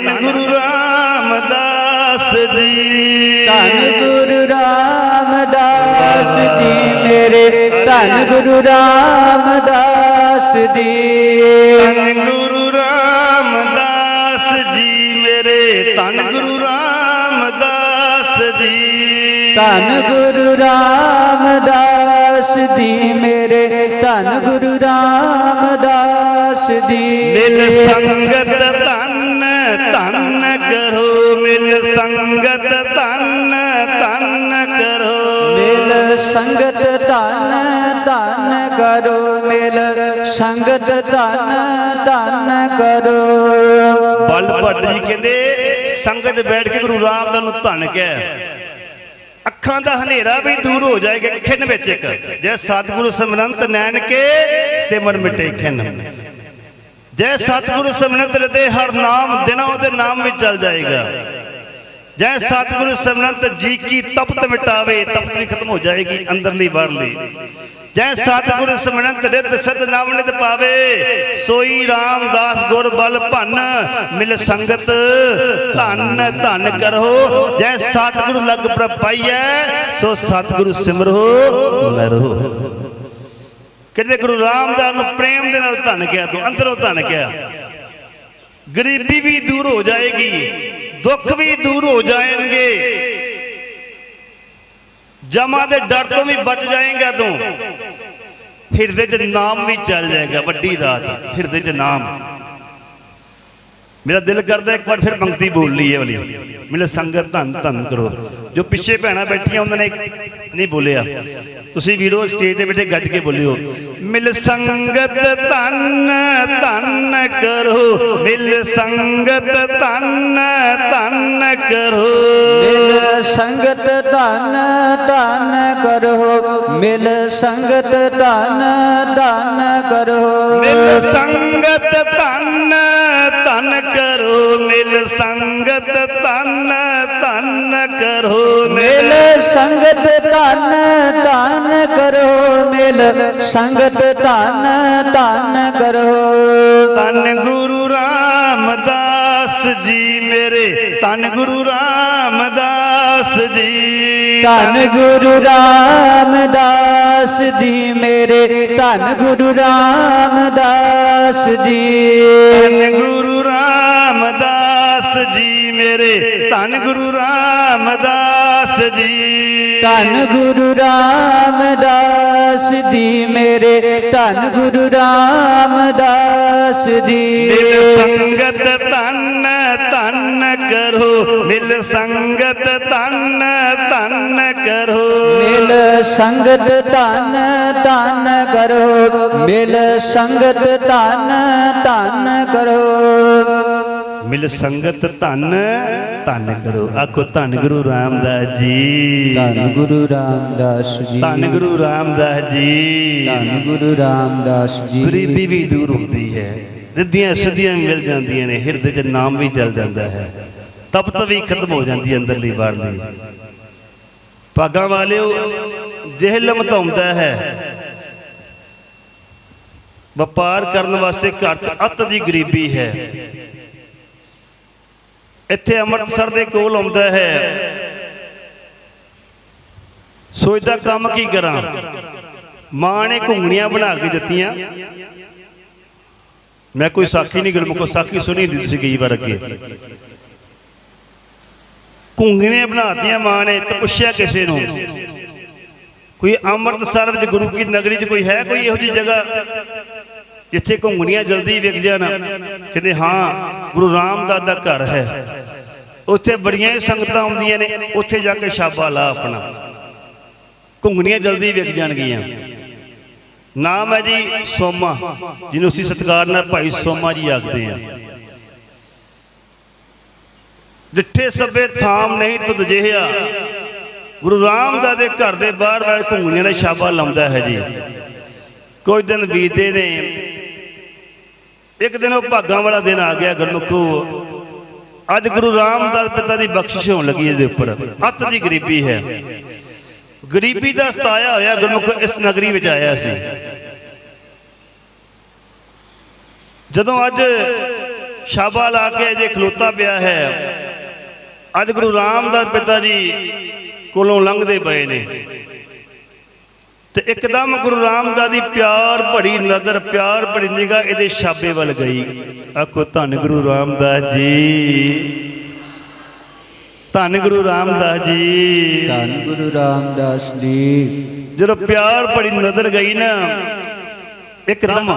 ਧੰਨ ਗੁਰੂ ਰਾਮਦਾਸ ਜੀ। ਧੰਨ ਗੁਰੂ ਰਾਮਦਾਸ ਜੀ ਮੇਰੇ। ਧੰਨ ਗੁਰੂ ਰਾਮਦਾਸ ਜੀ। ਧੰਨ ਗੁਰੂ ਰਾਮਦਾਸ ਜੀ ਮੇਰੇ। ਧੰਨ ਗੁਰੂ ਰਾਮਦਾਸ ਜੀ। ਧੰਨ ਗੁਰੂ ਰਾਮਦਾਸ ਜੀ ਮੇਰੇ। ਧੰਨ ਗੁਰੂ ਰਾਮਦਾਸ ਜੀ। ਮਿਲ ਸੰਗਤ ਤਨ ਤਨ ਕਰੋ ਮਿਲ ਸੰਗਤ ਤਨ ਤਨ ਕਰੋ। ਮਿਲ ਸੰਗਤ ਧਨ ਧਨ ਕਰੋ ਮਿਲ ਸੰਗਤ ਧਨ ਧਨ ਕਰੋ। ਬਲ ਭੱਟ ਜੀ ਕਹਿੰਦੇ ਸੰਗਤ ਬੈਠ ਕੇ ਗੁਰੂ ਰਾਮਦਾਸ ਨੂੰ ਧੰਨ ਕਿਹਾ। ਅੱਖਾਂ ਦਾ ਹਨੇਰਾ ਵੀ ਦੂਰ ਹੋ ਜਾਏਗਾ ਖਿੰਨ ਵਿੱਚ ਇੱਕ। ਜੈ ਸਤਿਗੁਰੂ ਸਿਮਰੰਤ ਨੈਣ ਕੇ ਤੇ ਮਨ ਮਿਟੇ ਖਿੰਨ। ਜੈ ਸਤਿਗੁਰੂ ਸਿਮਰੰਤ ਰਤੇ ਹਰ ਨਾਮ ਦਿਨਾਂ ਉਹਦੇ ਨਾਮ ਵਿੱਚ ਚੱਲ ਜਾਏਗਾ। ਜੈ ਸਤਿਗੁਰੂ ਸਿਮਰੰਤ ਜੀ ਕੀ ਤਪਤ ਮਿਟਾਵੇ, ਤਪਤ ਵੀ ਖਤਮ ਹੋ ਜਾਏਗੀ ਅੰਦਰਲੀ ਬਾਹਰਲੀ। ਜੈ ਸਤਿਗੁਰੂ ਸਿਮਰੰਤ ਰਿਤ ਸਤ ਨਾਮ ਪਾਵੇ, ਸੋਈ ਰਾਮਦਾਸ ਗੁਰ ਬਲ ਭੰਨ, ਮਿਲ ਸੰਗਤ ਧੰਨ ਧੰਨ ਕਰੋ। ਜੈ ਸਤਿਗੁਰੂ ਲਗ ਪ੍ਰਪਾਈਐ ਸੋ ਸਤਿਗੁਰੂ ਸਿਮਰੋ ਲਰੋ ਕਹਿੰਦੇ ਗੁਰੂ ਰਾਮਦਾਸ ਨੂੰ ਪ੍ਰੇਮ ਦੇ ਨਾਲ ਧਨ ਕਿਹਾ, ਤੂੰ ਅੰਦਰੋਂ ਧਨ ਕਿਹਾ। ਗਰੀਬੀ ਵੀ ਦੂਰ ਹੋ ਜਾਏਗੀ, ਦੁੱਖ ਵੀ ਦੂਰ ਹੋ ਜਾਣਗੇ ਜਮਾ ਦੇ ਡਰ ਤੋਂ ਵੀ ਬਚ ਜਾਏਗਾ ਤੂੰ। ਹਿਰਦੇ 'ਚ ਨਾਮ ਵੀ ਚੱਲ ਜਾਏਗਾ, ਵੱਡੀ ਦਾਤ, ਹਿਰਦੇ 'ਚ ਨਾਮ। ਮੇਰਾ ਦਿਲ ਕਰਦਾ ਇੱਕ ਵਾਰ ਫਿਰ ਪੰਕਤੀ ਬੋਲ ਲਈ ਇਹ ਵਾਲੀ। ਮਿਲੇ ਸੰਗਤ ਧੰਨ ਧੰਨ ਕਰੋ। ਜੋ ਪਿੱਛੇ ਭੈਣਾਂ ਬੈਠੀਆਂ, ਉਹਨਾਂ ਨੇ ਨਹੀਂ ਬੋਲਿਆ ਤੁਸੀਂ ਵੀਰੋ ਸਟੇਜ ਤੇ ਬੈਠੇ ਗੱਜ ਕੇ ਬੋਲਿਓ ਮਿਲ ਸੰਗਤ ਧੰਨ ਧੰਨ ਕਰੋ ਮਿਲ ਸੰਗਤ ਧੰਨ ਧੰਨ ਕਰੋ ਮਿਲ ਸੰਗਤ ਧਨ ਧਨ ਕਰੋ ਮਿਲ ਸੰਗਤ ਧਨ ਧਨ ਕਰੋ ਮਿਲ ਸੰਗਤ ਧੰਨ ਧੰਨ ਕਰੋ ਮਿਲ ਸੰਗਤ ਧੰਨ ਧੰਨ ਕਰੋ ਮਿਲ ਸੰਗਤ ਧਨ ਧਨ ਕਰੋ ਮਿਲ ਸੰਗਤ ਧਨ ਧਨ ਕਰੋ। ਧੰਨ ਗੁਰੂ ਰਾਮਦਾਸ ਜੀ ਮੇਰੇ ਧੰਨ ਗੁਰੂ ਰਾਮਦਾਸ ਜੀ। ਧੰਨ ਗੁਰੂ ਰਾਮਦਾਸ ਜੀ ਮੇਰੇ ਧੰਨ ਗੁਰੂ ਰਾਮਦਾਸ ਜੀ। ਧੰਨ ਗੁਰੂ ਰਾਮਦਾਸ ਜੀ ਮੇਰੇ ਧੰਨ ਗੁਰੂ ਰਾਮਦਾਸ ਜੀ। ਧੰਨ ਗੁਰੂ ਰਾਮਦਾਸ ਜੀ ਮੇਰੇ ਧੰਨ ਗੁਰੂ ਰਾਮਦਾਸ ਜੀ। ਮਿਲ ਸੰਗਤ ਤਨ ਤਨ ਕਰੋ। ਮਿਲ ਸੰਗਤ ਤਨ ਤਨ ਕਰੋ। ਮਿਲ ਸੰਗਤ ਧਨ ਧਨ ਕਰੋ। ਮਿਲ ਸੰਗਤ ਧਨ ਧਨ ਕਰੋ। ਮਿਲ ਸੰਗਤ ਧਨ ਧਨ ਕਰੋ ਆਖੋ ਧੰਨ ਗੁਰੂ ਰਾਮਦਾਸ ਜੀ। ਧੰਨ ਗੁਰੂ ਰਾਮਦਾਸ ਜੀ। ਧੰਨ ਗੁਰੂ ਰਾਮਦਾਸ ਜੀ। ਧੰਨ ਗੁਰੂ ਰਾਮਦਾਸ ਜੀ। ਗਰੀਬੀ ਵੀ ਦੂਰ ਹੁੰਦੀ ਹੈ। ਰਿੱਧੀਆਂ ਸਿੱਧੀਆਂ ਵੀ ਮਿਲ ਜਾਂਦੀਆਂ ਨੇ ਹਿਰਦੇ 'ਚ ਨਾਮ ਵੀ ਚੱਲ ਜਾਂਦਾ ਹੈ। ਤਪਤ ਵੀ ਖਤਮ ਹੋ ਜਾਂਦੀ ਅੰਦਰਲੀ ਬਾਹਰਲੀ ਭਾਗਾਂ ਵਾਲਿਓ ਜਿਹਲਮ ਧੌਂਦਾ ਹੈ। ਵਪਾਰ ਕਰਨ ਵਾਸਤੇ ਘਰ ਅੱਤ ਦੀ ਗਰੀਬੀ ਹੈ। ਇੱਥੇ ਅੰਮ੍ਰਿਤਸਰ ਦੇ ਕੋਲ ਆਉਂਦਾ ਹੈ। ਸੋਚਦਾ ਕੰਮ ਕੀ ਕਰਾਂ? ਮਾਂ ਨੇ ਘੁੰਗਣੀਆਂ ਬਣਾ ਕੇ ਦਿੱਤੀਆਂ। ਮੈਂ ਕੋਈ ਸਾਖੀ ਨਹੀਂ ਗੁਰਮੁਖੋ ਸਾਖੀ ਸੁਣੀ ਹੁੰਦੀ ਸੀ ਕਈ ਵਾਰ ਅੱਗੇ। ਘੁੰਗਣੀਆਂ ਬਣਾਤੀਆਂ ਮਾਂ ਨੇ, ਤੇ ਪੁੱਛਿਆ ਕਿਸੇ ਨੂੰ, ਕੋਈ ਅੰਮ੍ਰਿਤਸਰ ਵਿੱਚ ਗੁਰੂ ਕੀ ਨਗਰੀ 'ਚ ਕੋਈ ਹੈ ਕੋਈ ਇਹੋ ਜਿਹੀ ਜਗ੍ਹਾ? ਜਿੱਥੇ ਘੁੰਗਣੀਆਂ ਜਲਦੀ ਵਿਕ ਜਾਣ, ਕਹਿੰਦੇ ਹਾਂ, ਗੁਰੂ ਰਾਮਦਾਸ ਦਾ ਘਰ ਹੈ। ਉੱਥੇ ਬੜੀਆਂ ਹੀ ਸੰਗਤਾਂ ਆਉਂਦੀਆਂ ਨੇ, ਉੱਥੇ ਜਾ ਕੇ ਛਾਪਾ ਲਾ ਆਪਣਾ। ਘੁੰਗਣੀਆਂ ਜਲਦੀ ਵਿਕ ਜਾਣਗੀਆਂ। ਨਾਮ ਹੈ ਜੀ ਸੋਮਾ, ਜਿਹਨੂੰ ਅਸੀਂ ਸਤਿਕਾਰ ਨਾਲ ਭਾਈ ਸੋਮਾ ਜੀ ਆਖਦੇ ਹਾਂ। ਜਿੱਥੇ ਸਭੇ ਥਾਮ ਨਹੀਂ ਤੁਧ ਜਿਹਾ ਗੁਰੂ ਰਾਮਦਾਸ ਦੇ ਘਰ ਦੇ ਬਾਹਰ ਬਾਹਰ ਘੁੰਗਣੀਆਂ ਦਾ ਛਾਪਾ ਲਾਉਂਦਾ ਹੈ ਜੀ। ਕੁਝ ਦਿਨ ਬੀਤੇ ਨੇ ਇੱਕ ਦਿਨ ਉਹ ਭਾਗਾਂ ਵਾਲਾ ਦਿਨ ਆ ਗਿਆ ਗੁਰਮੁਖੋ। ਅੱਜ ਗੁਰੂ ਰਾਮਦਾਸ ਪਿਤਾ ਦੀ ਬਖਸ਼ਿਸ਼ ਹੋਣ ਲੱਗੀ ਇਹਦੇ ਉੱਪਰ। ਅੱਤ ਦੀ ਗਰੀਬੀ ਹੈ। ਗਰੀਬੀ ਦਾ ਸਤਾਇਆ ਹੋਇਆ ਗੁਰਮੁਖ ਇਸ ਨਗਰੀ ਵਿੱਚ ਆਇਆ ਸੀ। ਜਦੋਂ ਅੱਜ ਸ਼ਾਬਾ ਲਾ ਕੇ ਅਜੇ ਖਲੋਤਾ ਪਿਆ ਹੈ, ਅੱਜ ਗੁਰੂ ਰਾਮਦਾਸ ਪਿਤਾ ਜੀ ਕੋਲੋਂ ਲੰਘਦੇ ਪਏ ਨੇ। ਤੇ ਇੱਕਦਮ ਗੁਰੂ ਰਾਮਦਾਸ ਦੀ ਪਿਆਰ ਭਰੀ ਨਜ਼ਰ ਪਿਆਰ ਭਰੀ ਨਿਗਾਹ ਇਹਦੇ ਛਾਬੇ ਵੱਲ ਗਈ। ਆਖੋ ਧੰਨ ਗੁਰੂ ਰਾਮਦਾਸ ਜੀ। ਧੰਨ ਗੁਰੂ ਰਾਮਦਾਸ ਜੀ। ਧੰਨ ਗੁਰੂ ਰਾਮਦਾਸ ਜੀ। ਜਦੋਂ ਪਿਆਰ ਭਰੀ ਨਜ਼ਰ ਗਈ ਨਾ ਇੱਕਦਮ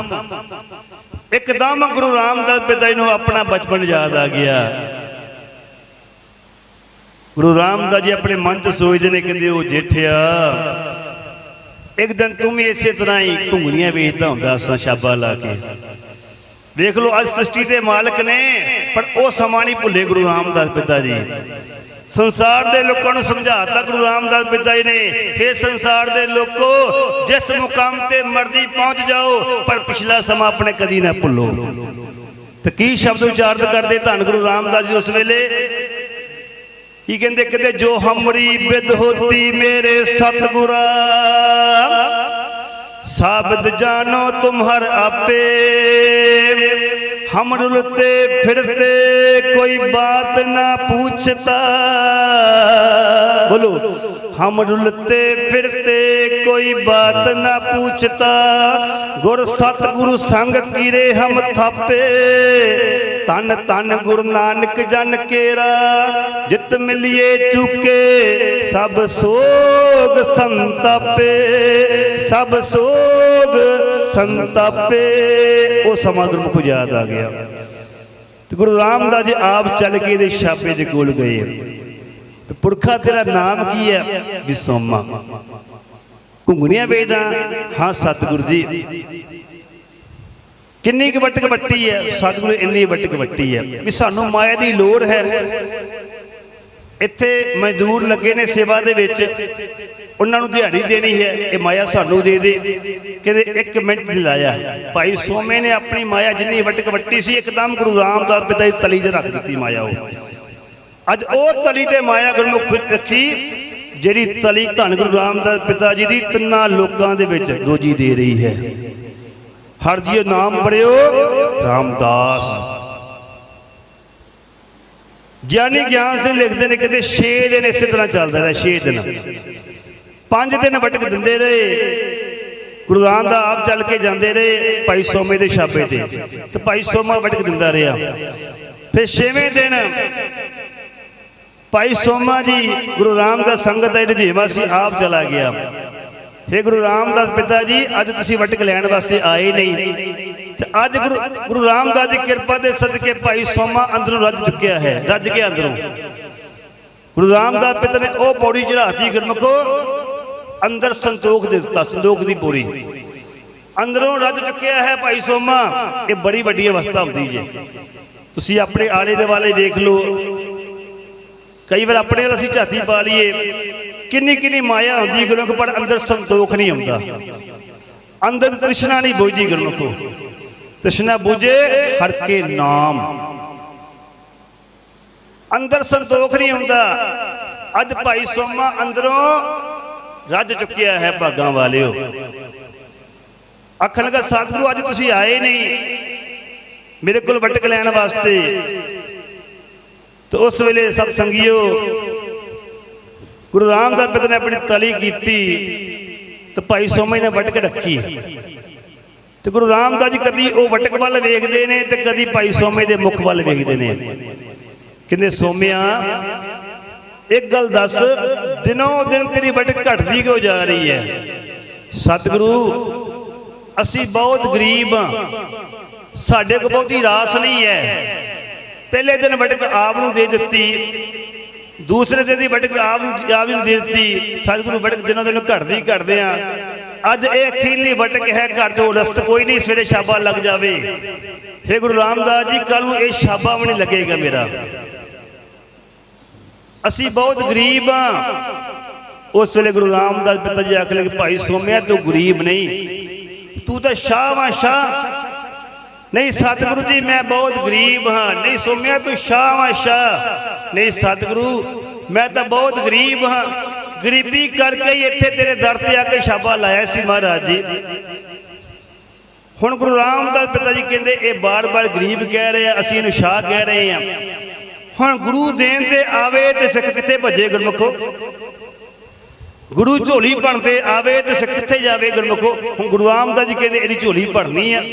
ਇੱਕਦਮ ਗੁਰੂ ਰਾਮਦਾਸ ਪਿਤਾ ਜੀ ਨੂੰ ਆਪਣਾ ਬਚਪਨ ਯਾਦ ਆ ਗਿਆ। ਗੁਰੂ ਰਾਮਦਾਸ ਜੀ ਆਪਣੇ ਮਨ 'ਚ ਸੋਚਦੇ ਨੇ ਕਹਿੰਦੇ ਉਹ ਜੇਠਿਆ ਇੱਕ ਦਿਨ ਤੂੰ ਵੀ ਇਸੇ ਤਰ੍ਹਾਂ ਹੀ ਘੁੰਗਣੀਆਂ ਵੇਚਦਾ ਹੁੰਦਾ ਸਾਂ ਸ਼ਾਬਾ ਲਾ ਕੇ। ਵੇਖ ਲਓ, ਅੱਜ ਸ੍ਰਿਸ਼ਟੀ ਦੇ ਮਾਲਕ ਨੇ, ਪਰ ਉਹ ਸਮਾਂ ਨਹੀਂ ਭੁੱਲੇ ਗੁਰੂ ਰਾਮਦਾਸ ਪਿਤਾ ਜੀ। ਸੰਸਾਰ ਦੇ ਲੋਕਾਂ ਨੂੰ ਸਮਝਾਤਾ ਗੁਰੂ ਰਾਮਦਾਸ ਪਿਤਾ ਜੀ ਨੇ ਇਹ ਸੰਸਾਰ ਦੇ ਲੋਕੋ, ਜਿਸ ਮੁਕਾਮ ਤੇ ਮਰਦੀ ਪਹੁੰਚ ਜਾਓ, ਪਰ ਪਿਛਲਾ ਸਮਾਂ ਆਪਣੇ ਕਦੀ ਨਾ ਭੁੱਲੋ। ਤੇ ਕੀ ਸ਼ਬਦ ਉਚਾਰਨ ਕਰਦੇ ਧੰਨ ਗੁਰੂ ਰਾਮਦਾਸ ਜੀ ਉਸ ਵੇਲੇ? ਕੀ ਕਹਿੰਦੇ ਕਿਤੇ ਜੋ ਹਮਰੀ ਬਿਦ ਹੋਤੀ ਮੇਰੇ ਸਤਗੁਰਾ ਸਾਬਦ ਜਾਨੋ ਤੁਮਹਰ ਆਪੇ ਹਮ ਰੁਲਤੇ ਫਿਰਤੇ ਕੋਈ ਬਾਤ ਨਾ ਪੁੱਛਤਾ बोलो हम रुलते फिरते कोई बात ना पूछता गुर सतगुरु संग कीरे हम थापे ਤਨ ਤਨ ਗੁਰੂ ਨਾਨਕ ਜਨ ਕੇਰਾ, ਜਿਤ ਮਿਲਿਏ ਚੁਕੇ, ਸਭ ਸੋਗ ਸੰਤਾਪੇ, ਸਭ ਸੋਗ ਸੰਤਾਪੇ। ਉਹ ਸਮਾਂ ਗੁਰਮੁਖ ਯਾਦ ਆ ਗਿਆ। ਤੇ ਗੁਰੂ ਰਾਮਦਾਸ ਜੀ ਆਪ ਚੱਲ ਕੇ ਇਹਦੇ ਛਾਪੇ ਦੇ ਕੋਲ ਗਏ। ਤੇ ਪੁਰਖਾ ਤੇਰਾ ਨਾਮ ਕੀ ਹੈ? ਵਿਸੋਮਾ ਘੁੰਗਣੀਆਂ ਵੇਚਦਾ। ਹਾਂ, ਸਤਿਗੁਰ ਜੀ। ਕਿੰਨੀ ਕੁ ਵੱਟ ਵੱਟੀ ਹੈ? ਸਤਿਗੁਰੂ ਇੰਨੀ ਵੱਟ ਵੱਟੀ ਹੈ। ਵੀ ਸਾਨੂੰ ਮਾਇਆ ਦੀ ਲੋੜ ਹੈ। ਇੱਥੇ ਮਜ਼ਦੂਰ ਲੱਗੇ ਨੇ ਸੇਵਾ ਦੇ ਵਿੱਚ। ਉਹਨਾਂ ਨੂੰ ਦਿਹਾੜੀ ਦੇਣੀ ਹੈ। ਇਹ ਮਾਇਆ ਸਾਨੂੰ ਦੇ ਦੇ। ਕਹਿੰਦੇ 1 ਮਿੰਟ ਨਹੀਂ ਲਾਇਆ। ਭਾਈ ਸੋਮੇ ਨੇ ਆਪਣੀ ਮਾਇਆ ਜਿੰਨੀ ਵਟਕ ਵੱਟੀ ਸੀ, ਇੱਕਦਮ ਗੁਰੂ ਰਾਮਦਾਸ ਪਿਤਾ ਦੀ ਤਲੀ 'ਤੇ ਰੱਖ ਦਿੱਤੀ ਮਾਇਆ ਉਹ। ਅੱਜ ਉਹ ਤਲੀ ਤੇ ਮਾਇਆ ਗੁਰਮੁਖ ਰੱਖੀ, ਜਿਹੜੀ ਤਲੀ ਧੰਨ ਗੁਰੂ ਰਾਮਦਾਸ ਪਿਤਾ ਜੀ ਦੀ ਤਿੰਨਾਂ ਲੋਕਾਂ ਦੇ ਵਿੱਚ ਰੋਜੀ ਦੇ ਰਹੀ ਹੈ। ਹਰ ਜੀਓ ਨਾਮ ਪੜਿਓ, ਰਾਮਦਾਸ। ਗਿਆਨੀ ਗਿਆਨ ਸਿੰਘ ਲਿਖਦੇ ਨੇ ਕਹਿੰਦੇ 6 ਦਿਨ ਇਸੇ ਤਰ੍ਹਾਂ ਚੱਲਦਾ ਰਿਹਾ 6 ਦਿਨ। 5 ਦਿਨ ਵਟਕ ਦਿੰਦੇ ਰਹੇ। ਗੁਰੂ ਰਾਮਦਾਸ ਆਪ ਚੱਲ ਕੇ ਜਾਂਦੇ ਰਹੇ ਭਾਈ ਸੋਮੇ ਦੇ ਛਾਪੇ ਤੇ। ਤੇ ਭਾਈ ਸੋਮਾ ਵਟਕ ਦਿੰਦਾ ਰਿਹਾ। ਫਿਰ 6ਵੇਂ ਦਿਨ ਭਾਈ ਸੋਮਾ ਜੀ, ਗੁਰੂ ਰਾਮ ਦਾ ਸੰਗਤ ਦੇ ਰਜੇਵਾ ਸੀ, ਆਪ ਚਲਾ ਗਿਆ। हे ਗੁਰੂ ਰਾਮਦਾਸ ਪਿਤਾ ਜੀ, ਅੱਜ ਤੁਸੀਂ ਵਟਕ ਲੈਣ ਵਾਸਤੇ ਆਏ ਨਹੀਂ। ਤੇ ਅੱਜ ਗੁਰੂ ਗੁਰੂ ਰਾਮਦਾਸ ਦੀ ਕਿਰਪਾ ਦੇ ਸਦਕੇ ਭਾਈ ਸੋਮਾ ਅੰਦਰੋਂ ਰੱਜ ਚੁੱਕਿਆ ਹੈ। ਰੱਜ ਕੇ ਅੰਦਰੋਂ। ਗੁਰੂ ਰਾਮਦਾਸ ਪਿਤਾ ਨੇ ਉਹ ਪੌੜੀ ਚੜਾਤੀ ਗੁਰਮਖੋ, ਅੰਦਰ ਸੰਤੋਖ ਦੇ ਦਿੱਤਾ, ਸੰਤੋਖ ਦੀ ਪੌੜੀ। ਅੰਦਰੋਂ ਰੱਜ ਚੁੱਕਿਆ ਹੈ ਭਾਈ ਸੋਮਾ। ਇਹ ਬੜੀ ਵੱਡੀ ਅਵਸਥਾ ਹੁੰਦੀ ਜੇ। ਤੁਸੀਂ ਆਪਣੇ ਆਲੇ ਦੇ ਵਾਲੇ ਵੇਖ ਲਓ। ਕਈ ਵਾਰ ਆਪਣੇ ਵੱਲ ਅਸੀਂ ਝਾਤੀ ਪਾ ਲਈਏ। ਕਿੰਨੀ ਕਿੰਨੀ ਮਾਇਆ ਹੁੰਦੀ ਗੁਰਮੁਖ, ਪਰ ਅੰਦਰ ਸੰਤੋਖ ਨਹੀਂ ਆਉਂਦਾ ਅੰਦਰ ਤ੍ਰਿਸ਼ਨਾ ਨਹੀਂ ਬੁਝਦੀ ਗੁਰਮੁਖੋ। ਤ੍ਰਿਸ਼ਨਾ ਬੁਝੇ ਹਰ ਕੇ ਨਾਮ। ਅੰਦਰ ਸੰਤੋਖ ਨਹੀਂ ਆਉਂਦਾ ਅੱਜ ਭਾਈ ਸੋਮਾ ਅੰਦਰੋਂ ਰੱਜ ਚੁੱਕਿਆ ਹੈ ਭਾਗਾਂ ਵਾਲਿਓ। ਆਖਣ ਲੱਗਾ ਸਤਿਗੁਰੂ ਅੱਜ ਤੁਸੀਂ ਆਏ ਨਹੀਂ। ਮੇਰੇ ਕੋਲ ਵਟਕ ਲੈਣ ਵਾਸਤੇ। ਤੇ ਉਸ ਵੇਲੇ ਸਤ ਸੰਗਿਓ ਗੁਰੂ ਰਾਮਦਾਸ ਪਿਤਾ ਨੇ ਆਪਣੀ ਤਲੀ ਕੀਤੀ ਤੇ ਭਾਈ ਸੋਮੇ ਨੇ ਵਟਕ ਰੱਖੀ ਤੇ ਗੁਰੂ ਰਾਮਦਾਸ ਜੀ ਕਦੀ ਉਹ ਵਟਕ ਵੱਲ ਵੇਖਦੇ ਨੇ ਤੇ ਕਦੀ ਭਾਈ ਸੋਮੇ ਦੇ ਮੁਖ ਵੱਲ ਵੇਖਦੇ ਨੇ। ਕਹਿੰਦੇ, ਸੋਮਿਆ, ਇੱਕ ਗੱਲ ਦੱਸ, ਦਿਨੋਂ ਦਿਨ ਤੇਰੀ ਵਟਕ ਘਟਦੀ ਕਿਉਂ ਜਾ ਰਹੀ ਹੈ? ਸਤਿਗੁਰੂ, ਅਸੀਂ ਬਹੁਤ ਗਰੀਬ ਹਾਂ। ਸਾਡੇ ਕੋਲ ਬਹੁਤੀ ਰਾਸ ਨਹੀਂ ਹੈ। ਪਹਿਲੇ ਦਿਨ ਵਟਕ ਆਪ ਨੂੰ ਦੇ ਦਿੱਤੀ ਦੂਸਰੇ ਦਿਨ ਦੀ ਵਟਕ ਆਪ ਨੂੰ ਆਪ ਨੂੰ ਦੇ ਦਿੱਤੀ। ਸਤਿਗੁਰੂ ਵਟਕ ਦਿਨੋਂ ਦਿਨ ਘਟਦੀ ਘਟਦੇ ਆ। ਅੱਜ ਇਹ ਅਖੀਰਲੀ ਵਟਕ ਹੈ ਘਰ ਤੋਂ ਰਸਤ ਕੋਈ ਨਹੀਂ ਸਵੇਰੇ ਸ਼ਾਬਾ ਲੱਗ ਜਾਵੇ। ਹੇ ਗੁਰੂ ਰਾਮਦਾਸ ਜੀ ਕੱਲ ਨੂੰ ਇਹ ਸ਼ਾਬਾ ਵੀ ਨਹੀਂ ਲੱਗੇਗਾ ਮੇਰਾ। ਅਸੀਂ ਬਹੁਤ ਗਰੀਬ ਆ। ਉਸ ਵੇਲੇ ਗੁਰੂ ਰਾਮਦਾਸ ਪਿਤਾ ਜੀ ਆਖਣ ਲੱਗੇ ਭਾਈ ਸੋਮਿਆ, ਤੂੰ ਗਰੀਬ ਨਹੀਂ। ਤੂੰ ਤਾਂ ਸ਼ਾਹ ਵਾ, ਸ਼ਾਹ। ਨਹੀਂ, ਸਤਿਗੁਰੂ ਜੀ, ਮੈਂ ਬਹੁਤ ਗਰੀਬ ਹਾਂ। ਨਹੀਂ ਸੋਮਿਆ ਤੂੰ ਸ਼ਾਹ ਵਾ ਸ਼ਾਹ। ਨਹੀਂ, ਸਤਿਗੁਰੂ, ਮੈਂ ਤਾਂ ਬਹੁਤ ਗਰੀਬ ਹਾਂ। ਗਰੀਬੀ ਕਰਕੇ ਹੀ ਇੱਥੇ ਤੇਰੇ ਦਰ ਤੇ ਆ ਕੇ ਛਾਪਾ ਲਾਇਆ ਸੀ ਮਹਾਰਾਜ ਜੀ। ਹੁਣ ਗੁਰੂ ਰਾਮਦਾਸ ਪਿਤਾ ਜੀ ਕਹਿੰਦੇ, ਇਹ ਬਾਰ-ਬਾਰ ਗਰੀਬ ਕਹਿ ਰਹੇ ਆ, ਅਸੀਂ ਇਹਨੂੰ ਸ਼ਾਹ ਕਹਿ ਰਹੇ ਆ। ਹੁਣ ਗੁਰੂ ਦੇਣ ਤੇ ਆਵੇ ਤੇ ਸਿੱਖ ਕਿੱਥੇ ਭੱਜੇ ਗੁਰਮੁਖੋ? ਗੁਰੂ ਝੋਲੀ ਭਣਦੇ ਆਵੇ ਤੇ ਸਿੱਖ ਕਿੱਥੇ ਜਾਵੇ ਗੁਰਮੁਖੋ? ਹੁਣ ਗੁਰੂ ਰਾਮਦਾਸ ਜੀ ਕਹਿੰਦੇ, ਇਹਦੀ ਝੋਲੀ ਭਰਨੀ ਆ।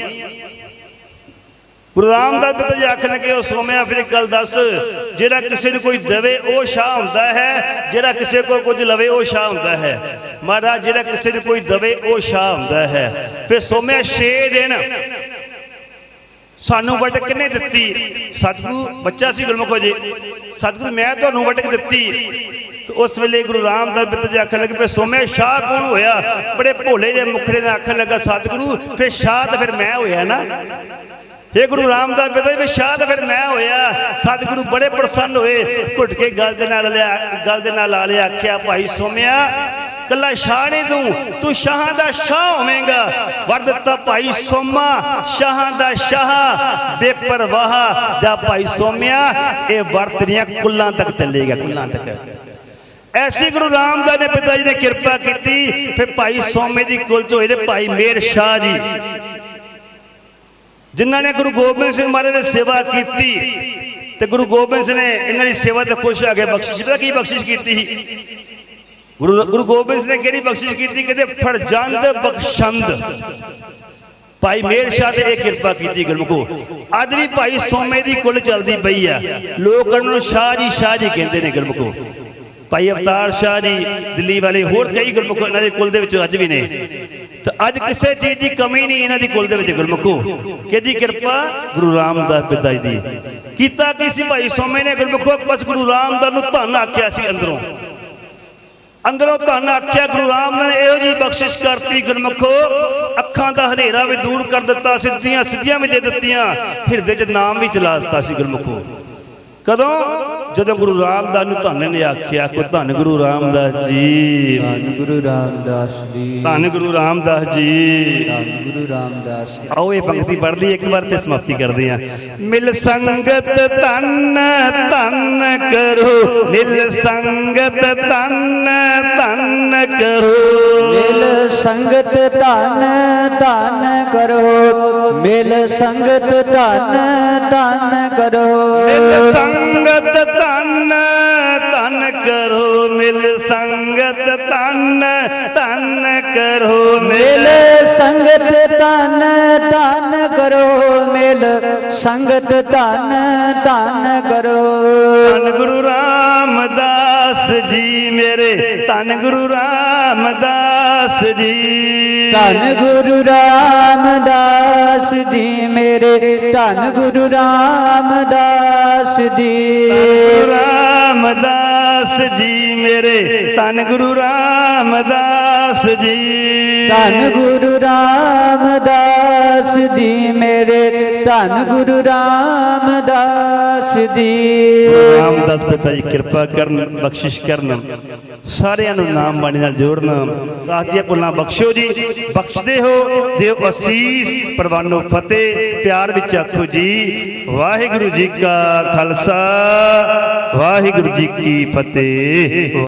ਗੁਰੂ ਰਾਮਦਾਸ ਪਿਤਾ ਜੀ ਆਖਣ ਕਿ ਉਹ ਸੋਮਿਆ ਫਿਰ ਇੱਕ ਗੱਲ ਦੱਸ। ਜਿਹੜਾ ਕਿਸੇ ਨੂੰ ਕੋਈ ਦੇਵੇ, ਉਹ ਸ਼ਾਹ ਹੁੰਦਾ ਹੈ। ਜਿਹੜਾ ਕਿਸੇ ਕੋਲ ਕੁਝ ਲਵੇ, ਉਹ ਸ਼ਾਹ ਹੁੰਦਾ ਹੈ। ਮਹਾਰਾਜ, ਜਿਹੜਾ ਕਿਸੇ ਨੂੰ ਕੋਈ ਦੇਵੇ, ਉਹ ਸ਼ਾਹ ਹੁੰਦਾ ਹੈ। ਫਿਰ ਸੋਮਿਆ 6 ਦਿਨ ਸਾਨੂੰ ਵਟਕ ਕਿੰਨੇ ਦਿੱਤੀ? ਸਤਿਗੁਰੂ, ਬੱਚਾ ਸੀ ਗੁਰਮੁਖੋ ਜੀ। ਸਤਿਗੁਰੂ, ਮੈਂ ਤੁਹਾਨੂੰ ਵਟਕ ਦਿੱਤੀ। ਤੇ ਉਸ ਵੇਲੇ ਗੁਰੂ ਰਾਮਦਾਸ ਪਿਤਾ ਜੀ ਆਖਣ ਲੱਗੇ, ਫਿਰ ਸੋਮੇ ਸ਼ਾਹ ਕੌਣ ਹੋਇਆ? ਬੜੇ ਭੋਲੇ ਜਿਹੇ ਮੁਖੜੇ ਨਾਲ ਆਖਣ ਲੱਗਾ, ਸਤਿਗੁਰੂ, ਫਿਰ ਸ਼ਾਹ ਤਾਂ ਫਿਰ ਮੈਂ ਹੋਇਆ ਨਾ? ਇਹ ਗੁਰੂ ਰਾਮਦਾਸ ਪਿਤਾ ਜੀ ਫਿਰ ਫਿਰ ਮੈਂ ਹੋਇਆ। ਸਤਿਗੁਰੂ ਬੜੇ ਪ੍ਰਸੰਨ ਹੋਏ। ਘੁੱਟ ਕੇ ਗਲ ਦੇ ਨਾਲ ਲਿਆ, ਗਲ ਦੇ ਨਾਲ ਲਾ ਲਿਆ, ਆਖਿਆ, ਭਾਈ ਸੋਮਿਆ, ਕੱਲਾ ਸ਼ਾਹ ਨਹੀਂ ਤੂੰ ਤੂੰ ਸ਼ਾਹਾਂ ਦਾ ਸ਼ਾਹ ਹੋਵੇਂਗਾ। ਵਰ ਦਿੱਤਾ ਭਾਈ ਸੋਮਾ, ਸ਼ਾਹਾਂ ਦਾ ਸ਼ਾਹ, ਬੇਪਰਵਾਹ ਜਾਂ ਭਾਈ ਸੋਮਿਆ। ਇਹ ਵਰਤਰੀਆਂ ਕੁੱਲਾਂ ਤੱਕ ਚੱਲੇਗਾ, ਕੁੱਲਾਂ ਤੱਕ। ਐਸੀ ਗੁਰੂ ਰਾਮਦਾਸ ਨੇ ਪਿਤਾ ਜੀ ਨੇ ਕਿਰਪਾ ਕੀਤੀ, ਫਿਰ ਭਾਈ ਸੋਮੇ ਦੀ ਕੁਲ ਤੋਂ ਇਹਦੇ ਭਾਈ ਮੇਰ ਸ਼ਾਹ ਜੀ। ਜਿਨ੍ਹਾਂ ਨੇ ਗੁਰੂ ਗੋਬਿੰਦ ਸਿੰਘ ਮਹਾਰਾਜ ਦੀ ਸੇਵਾ ਕੀਤੀ ਤੇ ਗੁਰੂ ਗੋਬਿੰਦ ਸਿੰਘ ਨੇ ਇਹਨਾਂ ਦੀ ਸੇਵਾ ਤੇ ਖੁਸ਼ ਆ ਕੇ ਬਖਸ਼ਿਸ਼, ਪਤਾ ਕੀ ਬਖਸ਼ਿਸ਼ ਕੀਤੀ ਸੀ? ਗੁਰੂ ਗੁਰੂ ਗੋਬਿੰਦ ਸਿੰਘ ਨੇ ਕਿਹੜੀ ਬਖਸ਼ਿਸ਼ ਕੀਤੀ? ਕਹਿੰਦੇ ਫਰਜੰਦ ਬਖਸ਼ੰਦ। ਭਾਈ ਮੇਰ ਸ਼ਾਹ ਤੇ ਇਹ ਕਿਰਪਾ ਕੀਤੀ ਗੁਰਮੁਖੋ। ਅੱਜ ਵੀ ਭਾਈ ਸੋਮੇ ਦੀ ਕੁੱਲ ਚੱਲਦੀ ਪਈ ਆ। ਲੋਕ ਉਹਨਾਂ ਸ਼ਾਹ ਜੀ ਸ਼ਾਹ ਜੀ ਕਹਿੰਦੇ ਨੇ ਗੁਰਮੁਖੋ। ਭਾਈ ਅਵਤਾਰ ਸ਼ਾਹ ਜੀ, ਦਿੱਲੀ ਵਾਲੇ ਹੋਰ ਕਈ ਗੁਰਮੁਖੋ, ਇਹਨਾਂ ਦੇ ਕੁੱਲ ਦੇ ਵਿੱਚ ਅੱਜ ਵੀ ਨੇ। ਤਾਂ ਅੱਜ ਕਿਸੇ ਚੀਜ਼ ਦੀ ਕਮੀ ਨਹੀਂ ਇਹਨਾਂ ਦੀ ਕੁਲ ਦੇ ਵਿੱਚ ਗੁਰਮੁਖੋ। ਕਿਹਦੀ ਕਿਰਪਾ? ਗੁਰੂ ਰਾਮਦਾਸ ਪਿਤਾ ਜੀ ਦੀ। ਕੀਤਾ ਕੀ ਸੀ ਭਾਈ? ਸੋਮੇ ਨੇ ਗੁਰਮੁਖੋ, ਬਸ ਗੁਰੂ ਰਾਮਦਾਸ ਨੂੰ ਧੰਨ ਆਖਿਆ ਸੀ ਅੰਦਰੋਂ। ਅੰਦਰੋਂ ਧੰਨ ਆਖਿਆ, ਗੁਰੂ ਰਾਮ ਨੇ ਇਹੋ ਜੀ ਬਖਸ਼ਿਸ਼ ਕਰਤੀ ਗੁਰਮੁਖੋ। ਅੱਖਾਂ ਦਾ ਹਨੇਰਾ ਵੀ ਦੂਰ ਕਰ ਦਿੱਤਾ, ਸਿੱਧੀਆਂ ਸਿੱਧੀਆਂ ਵੀ ਦੇ ਦਿੱਤੀਆਂ। ਹਿਰਦੇ 'ਚ ਨਾਮ ਵੀ ਚਲਾ ਦਿੱਤਾ ਸੀ ਗੁਰਮੁਖੋ। ਕਦੋਂ? ਜਦੋਂ ਗੁਰੂ ਰਾਮਦਾਸ ਨੂੰ ਧੰਨ ਨੇ ਆਖਿਆ ਕੋ ਧੰਨ ਗੁਰੂ ਰਾਮਦਾਸ ਜੀ। ਧੰਨ ਗੁਰੂ ਰਾਮਦਾਸ ਜੀ। ਧੰਨ ਗੁਰੂ ਰਾਮਦਾਸ ਜੀ। ਧੰਨ ਗੁਰੂ ਰਾਮਦਾਸ ਜੀ। ਆਓ ਇਹ ਪੰਕਤੀ ਪੜ੍ਹ ਲਈ ਇੱਕ ਵਾਰ ਤੇ ਸਮਾਪਤੀ ਕਰਦੇ ਹਾਂ। ਮਿਲ ਸੰਗਤ ਤਨ ਤਨ ਕਰੋ। ਮਿਲ ਸੰਗਤ ਤਨ ਤਨ ਕਰੋ। ਮਿਲ ਸੰਗਤ ਧਨ ਧਨ ਕਰੋ। ਮਿਲ ਸੰਗਤ ਧਨ ਧਨ ਕਰੋ। ਮਿਲ ਸੰਗਤ ਤਨ ਤਨ ਕਰੋ ਮਿਲ ਸੰਗਤ ਤਨ ਤਨ ਕਰੋ ਮਿਲ ਸੰਗਤ ਧਨ ਧਨ ਕਰੋ ਮਿਲ ਸੰਗਤ ਧਨ ਧਨ ਕਰੋ। ਧੰਨ ਗੁਰੂ ਰਾਮਦਾਸ ਜੀ ਮੇਰੇ ਧੰਨ ਗੁਰੂ ਰਾਮਦਾਸ ਜੀ। ਧੰਨ ਗੁਰੂ ਰਾਮਦਾਸ ਜੀ ਮੇਰੇ ਧੰਨ ਗੁਰੂ ਰਾਮਦਾਸ ਜੀ। ਰਾਮਦਾਸ ਜੀ ਮੇਰੇ ਧੰਨ ਗੁਰੂ ਰਾਮਦਾਸ ਜੀ। ਧੰਨ ਗੁਰੂ ਰਾਮਦਾਸ ਜੀ ਮੇਰੇ ਧੰਨ ਗੁਰੂ ਰਾਮਦਾਸ ਜੀ। ਰਾਮਦਾਸ ਪਿਤਾ ਜੀ ਕਿਰਪਾ ਕਰਨ ਬਖਸ਼ਿਸ਼ ਕਰਨ। ਸਾਰਿਆਂ ਨੂੰ ਨਾਮ ਬਾਣੀ ਨਾਲ ਜੋੜਨ। ਦਾਤੀਆਂ ਪੁੱਲਾਂ ਬਖਸ਼ੋ ਜੀ। ਬਖਸ਼ਦੇ ਹੋ, ਦਿਓ ਅਸੀਸ। ਪ੍ਰਵਾਨੋ ਫਤਿਹ। ਪਿਆਰ ਵਿੱਚ ਆਖੋ ਜੀ, ਵਾਹਿਗੁਰੂ ਜੀ ਕਾ ਖਾਲਸਾ। ਵਾਹਿਗੁਰੂ ਜੀ ਕੀ ਫਤਿਹ।